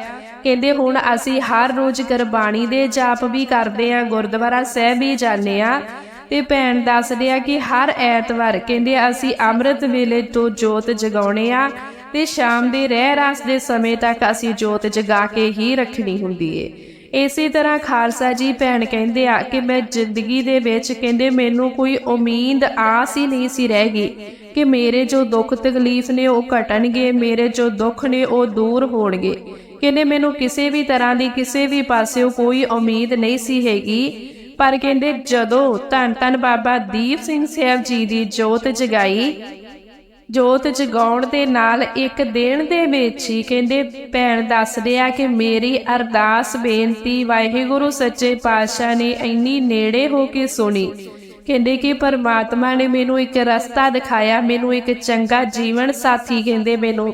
ਕਹਿੰਦੇ ਹੁਣ ਅਸੀਂ ਹਰ ਰੋਜ਼ ਗੁਰਬਾਣੀ ਦੇ ਜਾਪ ਵੀ ਕਰਦੇ ਆ ਗੁਰਦੁਆਰਾ ਸਾਹਿਬ ਵੀ ਜਾਂਦੇ ਆ ਤੇ ਭੈਣ ਦੱਸਦੇ ਆ ਕਿ ਹਰ ਐਤਵਾਰ ਕਹਿੰਦੇ ਅਸੀਂ ਅੰਮ੍ਰਿਤ ਵੇਲੇ ਤੋਂ ਜੋਤ ਜਗਾਉਣੇ ਆ ਤੇ ਸ਼ਾਮ ਦੇ ਰਹਿ ਰਾਸ ਦੇ ਸਮੇਂ ਤੱਕ ਅਸੀਂ ਜੋਤ ਜਗਾ ਕੇ ਹੀ ਰੱਖਣੀ ਹੁੰਦੀ ਏ। ਇਸੇ ਤਰ੍ਹਾਂ ਖਾਲਸਾ ਜੀ ਭੈਣ ਕਹਿੰਦੇ ਆ ਕਿ ਮੈਂ ਜ਼ਿੰਦਗੀ ਦੇ ਵਿੱਚ ਕਹਿੰਦੇ ਮੈਨੂੰ ਕੋਈ ਉਮੀਦ ਆਸ ਹੀ ਨਹੀਂ ਸੀ ਰਹਿ ਗਈ ਕਿ ਮੇਰੇ ਜੋ ਦੁੱਖ ਤਕਲੀਫ ਨੇ ਉਹ ਘਟਣਗੇ, ਮੇਰੇ ਜੋ ਦੁੱਖ ਨੇ ਉਹ ਦੂਰ ਹੋਣਗੇ। ਕਹਿੰਦੇ ਮੈਨੂੰ ਕਿਸੇ ਵੀ ਤਰ੍ਹਾਂ ਦੀ ਕਿਸੇ ਵੀ ਪਾਸਿਓਂ ਕੋਈ ਉਮੀਦ ਨਹੀਂ ਸੀ ਹੈਗੀ। ਪਰ ਕਹਿੰਦੇ ਜਦੋਂ ਧੰਨ ਧੰਨ ਬਾਬਾ ਦੀਪ ਸਿੰਘ ਸਾਹਿਬ ਜੀ ਦੀ ਜੋਤ ਜਗਾਈ, ਜੋਤ ਜਗਾਉਣ ਦੇ ਨਾਲ ਇੱਕ ਦਿਨ ਦੇ ਵਿੱਚ ਹੀ ਕਹਿੰਦੇ, ਭੈਣ ਦੱਸਦੇ ਆ ਕਿ ਮੇਰੀ ਅਰਦਾਸ ਬੇਨਤੀ ਵਾਹਿਗੁਰੂ ਸੱਚੇ ਪਾਤਸ਼ਾਹ ਨੇ ਇੰਨੀ ਨੇੜੇ ਹੋ ਕੇ ਸੁਣੀ। ਕਹਿੰਦੇ ਕਿ ਪਰਮਾਤਮਾ ਨੇ ਮੈਨੂੰ ਇੱਕ ਰਸਤਾ ਦਿਖਾਇਆ, ਮੈਨੂੰ ਇੱਕ ਚੰਗਾ ਜੀਵਨ ਸਾਥੀ ਕਹਿੰਦੇ ਮੈਨੂੰ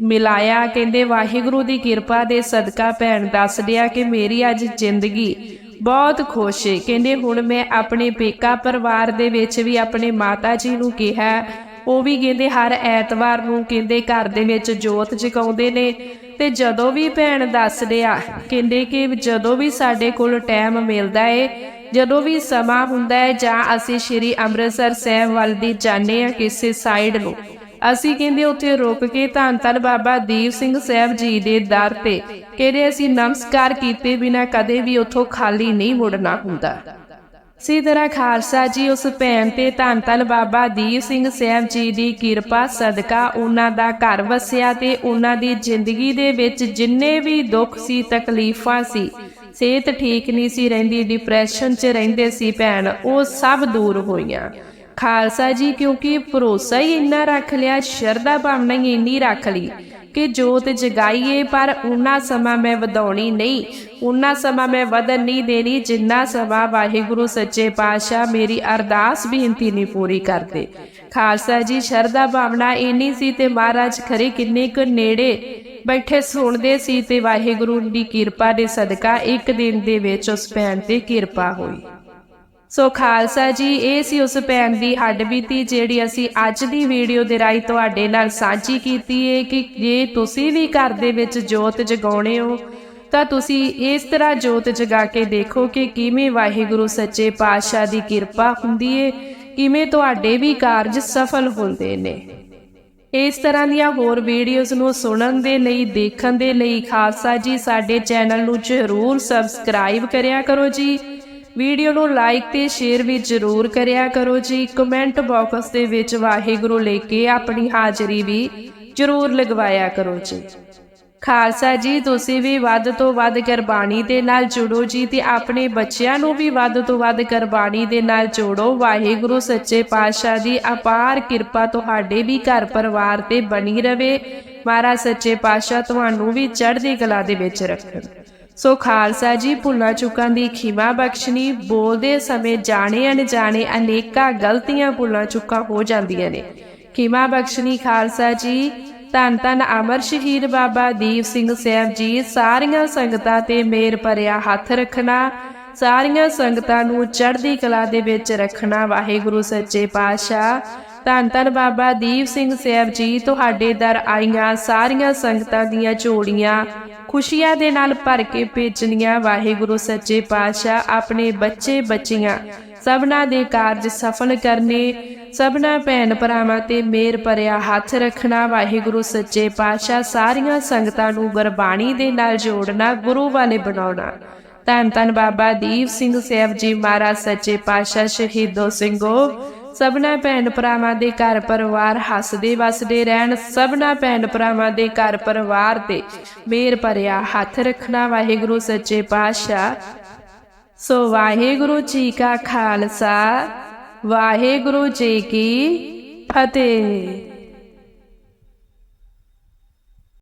ਮਿਲਾਇਆ, ਕਹਿੰਦੇ ਵਾਹਿਗੁਰੂ ਦੀ ਕਿਰਪਾ ਦੇ ਸਦਕਾ ਭੈਣ ਦੱਸਦੇ ਆ ਕਿ ਮੇਰੀ ਅੱਜ ਜ਼ਿੰਦਗੀ ਬਹੁਤ ਖੁਸ਼ ਹੈ ਕਹਿੰਦੇ ਹੁਣ ਮੈਂ ਆਪਣੇ ਪੇਕਾ ਪਰਿਵਾਰ ਦੇ ਵਿੱਚ ਵੀ ਆਪਣੇ ਮਾਤਾ ਜੀ ਨੂੰ ਕਿਹਾ, ਉਹ ਵੀ ਕਹਿੰਦੇ ਹਰ ਐਤਵਾਰ ਨੂੰ ਕਹਿੰਦੇ ਘਰ ਦੇ ਵਿੱਚ ਜੋਤ ਜਗਾਉਂਦੇ ਨੇ ਤੇ ਜਦੋਂ ਵੀ ਭੈਣ ਦੱਸਦੇ ਆ ਕਹਿੰਦੇ ਕਿ ਜਦੋਂ ਵੀ ਸਾਡੇ ਕੋਲ ਟਾਈਮ ਮਿਲਦਾ ਏ, ਜਦੋਂ ਵੀ ਸਮਾਂ ਹੁੰਦਾ ਹੈ ਜਾਂ ਅਸੀਂ ਸ਼੍ਰੀ ਅੰਮ੍ਰਿਤਸਰ ਸਾਹਿਬ ਵੱਲ ਦੀ ਜਾਂਦੇ ਆ ਕਿਸੇ ਸਾਈਡ ਨੂੰ ਅਸੀਂ ਕਹਿੰਦੇ ਉੱਥੇ ਰੁਕ ਕੇ ਧੰਨ ਧੰਨ ਬਾਬਾ ਦੀਪ ਸਿੰਘ ਸਾਹਿਬ ਜੀ ਦੇ ਦਰ ਤੇ ਕਹਿੰਦੇ ਅਸੀਂ ਨਮਸਕਾਰ ਕੀਤੇ ਬਿਨਾ ਕਦੇ ਵੀ ਉੱਥੋਂ ਖਾਲੀ ਨਹੀਂ ਮੁੜਨਾ ਹੁੰਦਾ। ਇਸੇ ਤਰ੍ਹਾਂ ਖਾਲਸਾ ਜੀ ਉਸ ਭੈਣ ਤੇ ਧੰਨ ਧੰਨ ਬਾਬਾ ਦੀਪ ਸਿੰਘ ਸਾਹਿਬ ਜੀ ਦੀ ਕਿਰਪਾ, ਸਦਕਾ ਉਹਨਾਂ ਦਾ ਘਰ ਵਸਿਆ ਤੇ ਉਹਨਾਂ ਦੀ ਜ਼ਿੰਦਗੀ ਦੇ ਵਿੱਚ ਜਿੰਨੇ ਵੀ ਦੁੱਖ ਸੀ, ਤਕਲੀਫਾਂ ਸੀ, ਸਿਹਤ ਠੀਕ ਨਹੀਂ ਸੀ, ਰਹਿੰਦੀ ਡਿਪਰੈਸ਼ਨ 'ਚ ਰਹਿੰਦੇ ਸੀ ਭੈਣ, ਉਹ ਸਭ ਦੂਰ ਹੋਈਆਂ। ਖਾਲਸਾ ਜੀ, ਕਿਉਂਕਿ ਭਰੋਸਾ ਹੀ ਇੰਨਾ ਰੱਖ ਲਿਆ, ਸ਼ਰਧਾ ਭਾਵਨਾ ਹੀ ਇੰਨੀ ਰੱਖ ਲਈ ਕਿ ਜੋਤ ਜਗਾਈਏ, ਪਰ ਉਨਾ ਸਮਾਂ ਮੈਂ ਵਧਾਉਣੀ ਨਹੀਂ ਉਨਾ ਸਮਾਂ ਮੈਂ ਵਧਣ ਨਹੀਂ ਦੇਣੀ, ਜਿੰਨਾ ਸਮਾਂ ਵਾਹਿਗੁਰੂ ਸੱਚੇ ਪਾਤਸ਼ਾਹ ਮੇਰੀ ਅਰਦਾਸ ਬੇਨਤੀ ਨਹੀਂ ਪੂਰੀ ਕਰਦੇ। ਖਾਲਸਾ ਜੀ, ਸ਼ਰਧਾ ਭਾਵਨਾ ਇੰਨੀ ਸੀ ਤੇ ਮਹਾਰਾਜ ਖਰੇ ਕਿੰਨੇ ਕੁ ਨੇੜੇ ਬੈਠੇ ਸੁਣਦੇ ਸੀ ਤੇ ਵਾਹਿਗੁਰੂ ਦੀ ਕਿਰਪਾ ਦੇ ਸਦਕਾ ਇੱਕ ਦਿਨ ਦੇ ਵਿੱਚ ਉਸ ਭੈਣ ਤੇ ਕਿਰਪਾ ਹੋਈ। ਸੋ ਖਾਲਸਾ ਜੀ, ਇਹ ਸੀ ਉਸ ਭੈਣ ਦੀ ਹੱਡਬੀਤੀ ਜਿਹੜੀ ਅਸੀਂ ਅੱਜ ਦੀ ਵੀਡੀਓ ਦੇ ਰਾਹੀਂ ਤੁਹਾਡੇ ਨਾਲ ਸਾਂਝੀ ਕੀਤੀ ਹੈ ਕਿ ਜੇ ਤੁਸੀਂ ਵੀ ਘਰ ਦੇ ਵਿੱਚ ਜੋਤ ਜਗਾਉਣੇ ਹੋ, ਤਾਂ ਤੁਸੀਂ ਇਸ ਤਰ੍ਹਾਂ ਜੋਤ ਜਗਾ ਕੇ ਦੇਖੋ ਕਿ ਕਿਵੇਂ ਵਾਹਿਗੁਰੂ ਸੱਚੇ ਪਾਤਸ਼ਾਹ ਦੀ ਕਿਰਪਾ ਹੁੰਦੀ ਹੈ ਕਿਵੇਂ ਤੁਹਾਡੇ ਵੀ ਕਾਰਜ ਸਫਲ ਹੁੰਦੇ ਨੇ। ਇਸ ਤਰ੍ਹਾਂ ਦੀਆਂ ਹੋਰ ਵੀਡੀਓਜ਼ ਨੂੰ ਸੁਣਨ ਦੇ ਲਈ, ਦੇਖਣ ਦੇ ਲਈ ਖਾਲਸਾ ਜੀ, ਸਾਡੇ ਚੈਨਲ ਨੂੰ ਜ਼ਰੂਰ ਸਬਸਕ੍ਰਾਈਬ ਕਰਿਆ ਕਰੋ ਜੀ। ਵੀਡੀਓ ਨੂੰ ਲਾਈਕ ਤੇ ਸ਼ੇਅਰ ਵੀ ਜ਼ਰੂਰ ਕਰਿਆ ਕਰੋ ਜੀ। ਕਮੈਂਟ ਬਾਕਸ ਦੇ ਵਿੱਚ ਵਾਹਿਗੁਰੂ ਲੈ ਕੇ ਆਪਣੀ ਹਾਜ਼ਰੀ ਵੀ ਜ਼ਰੂਰ ਲਗਵਾਇਆ ਕਰੋ ਜੀ। ਖਾਲਸਾ ਜੀ, ਤੁਸੀਂ ਵੀ ਵੱਧ ਤੋਂ ਵੱਧ ਗੁਰਬਾਣੀ ਦੇ ਨਾਲ ਜੁੜੋ ਜੀ ਤੇ ਆਪਣੇ ਬੱਚਿਆਂ ਨੂੰ ਵੀ ਵੱਧ ਤੋਂ ਵੱਧ ਗੁਰਬਾਣੀ ਦੇ ਨਾਲ ਜੋੜੋ। ਵਾਹਿਗੁਰੂ ਸੱਚੇ ਪਾਤਸ਼ਾਹ ਦੀ ਅਪਾਰ ਕਿਰਪਾ ਤੁਹਾਡੇ ਵੀ ਘਰ ਪਰਿਵਾਰ ਤੇ ਬਣੀ ਰਵੇ। ਮਹਾਰਾਜ ਸੱਚੇ ਪਾਤਸ਼ਾਹ ਤੁਹਾਨੂੰ ਵੀ ਚੜ੍ਹਦੀ ਕਲਾ ਦੇ ਵਿੱਚ ਰੱਖਣ। ਸੋ ਖਾਲਸਾ ਜੀ, ਭੁੱਲਾਂ ਚੁੱਕਾਂ ਦੀ ਖਿਮਾ ਬਖਸ਼ਣੀ, ਬੋਲਦੇ ਸਮੇਂ ਜਾਣੇ ਅਣਜਾਣੇ ਅਨੇਕਾਂ ਗਲਤੀਆਂ ਭੁੱਲਾਂ ਚੁੱਕਾਂ ਹੋ ਜਾਂਦੀਆਂ ਨੇ। ਖਿਮਾ ਬਖਸ਼ਣੀ ਖਾਲਸਾ ਜੀ, ਧੰਨ ਧੰਨ ਅਮਰ ਸ਼ਹੀਦ ਬਾਬਾ ਦੀਪ ਸਿੰਘ ਸਾਹਿਬ ਜੀ, ਸਾਰੀਆਂ ਸੰਗਤਾਂ ਤੇ ਮੇਰ ਭਰਿਆ ਹੱਥ ਰੱਖਣਾ, ਸਾਰੀਆਂ ਸੰਗਤਾਂ ਨੂੰ ਚੜ੍ਹਦੀ ਕਲਾ ਦੇ ਵਿੱਚ ਰੱਖਣਾ, ਵਾਹਿਗੁਰੂ ਸੱਚੇ ਪਾਤਸ਼ਾਹ। ਧੰਨ ਧੰਨ ਬਾਬਾ ਦੀਪ ਸਿੰਘ ਸਾਹਿਬ ਜੀ, ਤੁਹਾਡੇ ਦਰ ਆਈਆਂ ਸਾਰੀਆਂ ਸੰਗਤਾਂ ਦੀਆਂ ਝੋੜੀਆਂ ਖੁਸ਼ੀਆਂ ਦੇ ਨਾਲ ਭਰ ਕੇ ਭੇਜਣੀਆਂ। ਵਾਹਿਗੁਰੂ, ਸੱਚੇ ਪਾਤਸ਼ਾਹ, ਆਪਣੇ ਬੱਚੇ, ਬੱਚੀਆਂ, ਸਭਨਾ ਦੇ ਕਾਰਜ ਸਫਲ ਕਰਨੇ, ਸਭਨਾ ਭੈਣ ਭਰਾਵਾਂ ਤੇ ਮੇਰ ਭਰਿਆ ਹੱਥ ਰੱਖਣਾ। ਵਾਹਿਗੁਰੂ, ਸੱਚੇ ਪਾਤਸ਼ਾਹ, ਸਾਰੀਆਂ ਸੰਗਤਾਂ ਨੂੰ ਗੁਰਬਾਣੀ ਦੇ ਨਾਲ ਜੋੜਨਾ, ਗੁਰੂ ਵਾਲੇ ਬਣਾਉਣਾ। ਧੰਨ ਧੰਨ ਬਾਬਾ ਦੀਪ ਸਿੰਘ ਸਾਹਿਬ ਜੀ ਮਹਾਰਾਜ, ਸੱਚੇ ਪਾਤਸ਼ਾਹ, ਸ਼ਹੀਦੋ ਸਿੰਘੋ ਸਭਨਾ ਭੈਣ ਭਰਾਵਾਂ ਦੇ ਘਰ ਪਰਿਵਾਰ ਹੱਸਦੇ ਵਸਦੇ ਰਹਿਣ, ਸਭਨਾ ਭੈਣ ਭਰਾਵਾਂ ਦੇ ਘਰ ਪਰਿਵਾਰ ਤੇ ਮੇਰ ਭਰਿਆ ਹੱਥ ਰੱਖਣਾ ਵਾਹਿਗੁਰੂ ਸੱਚੇ ਪਾਤਸ਼ਾਹ। ਸੋ ਵਾਹਿਗੁਰੂ ਜੀ ਕਾ ਖਾਲਸਾ, ਵਾਹਿਗੁਰੂ ਜੀ ਕੀ ਫਤਿਹ।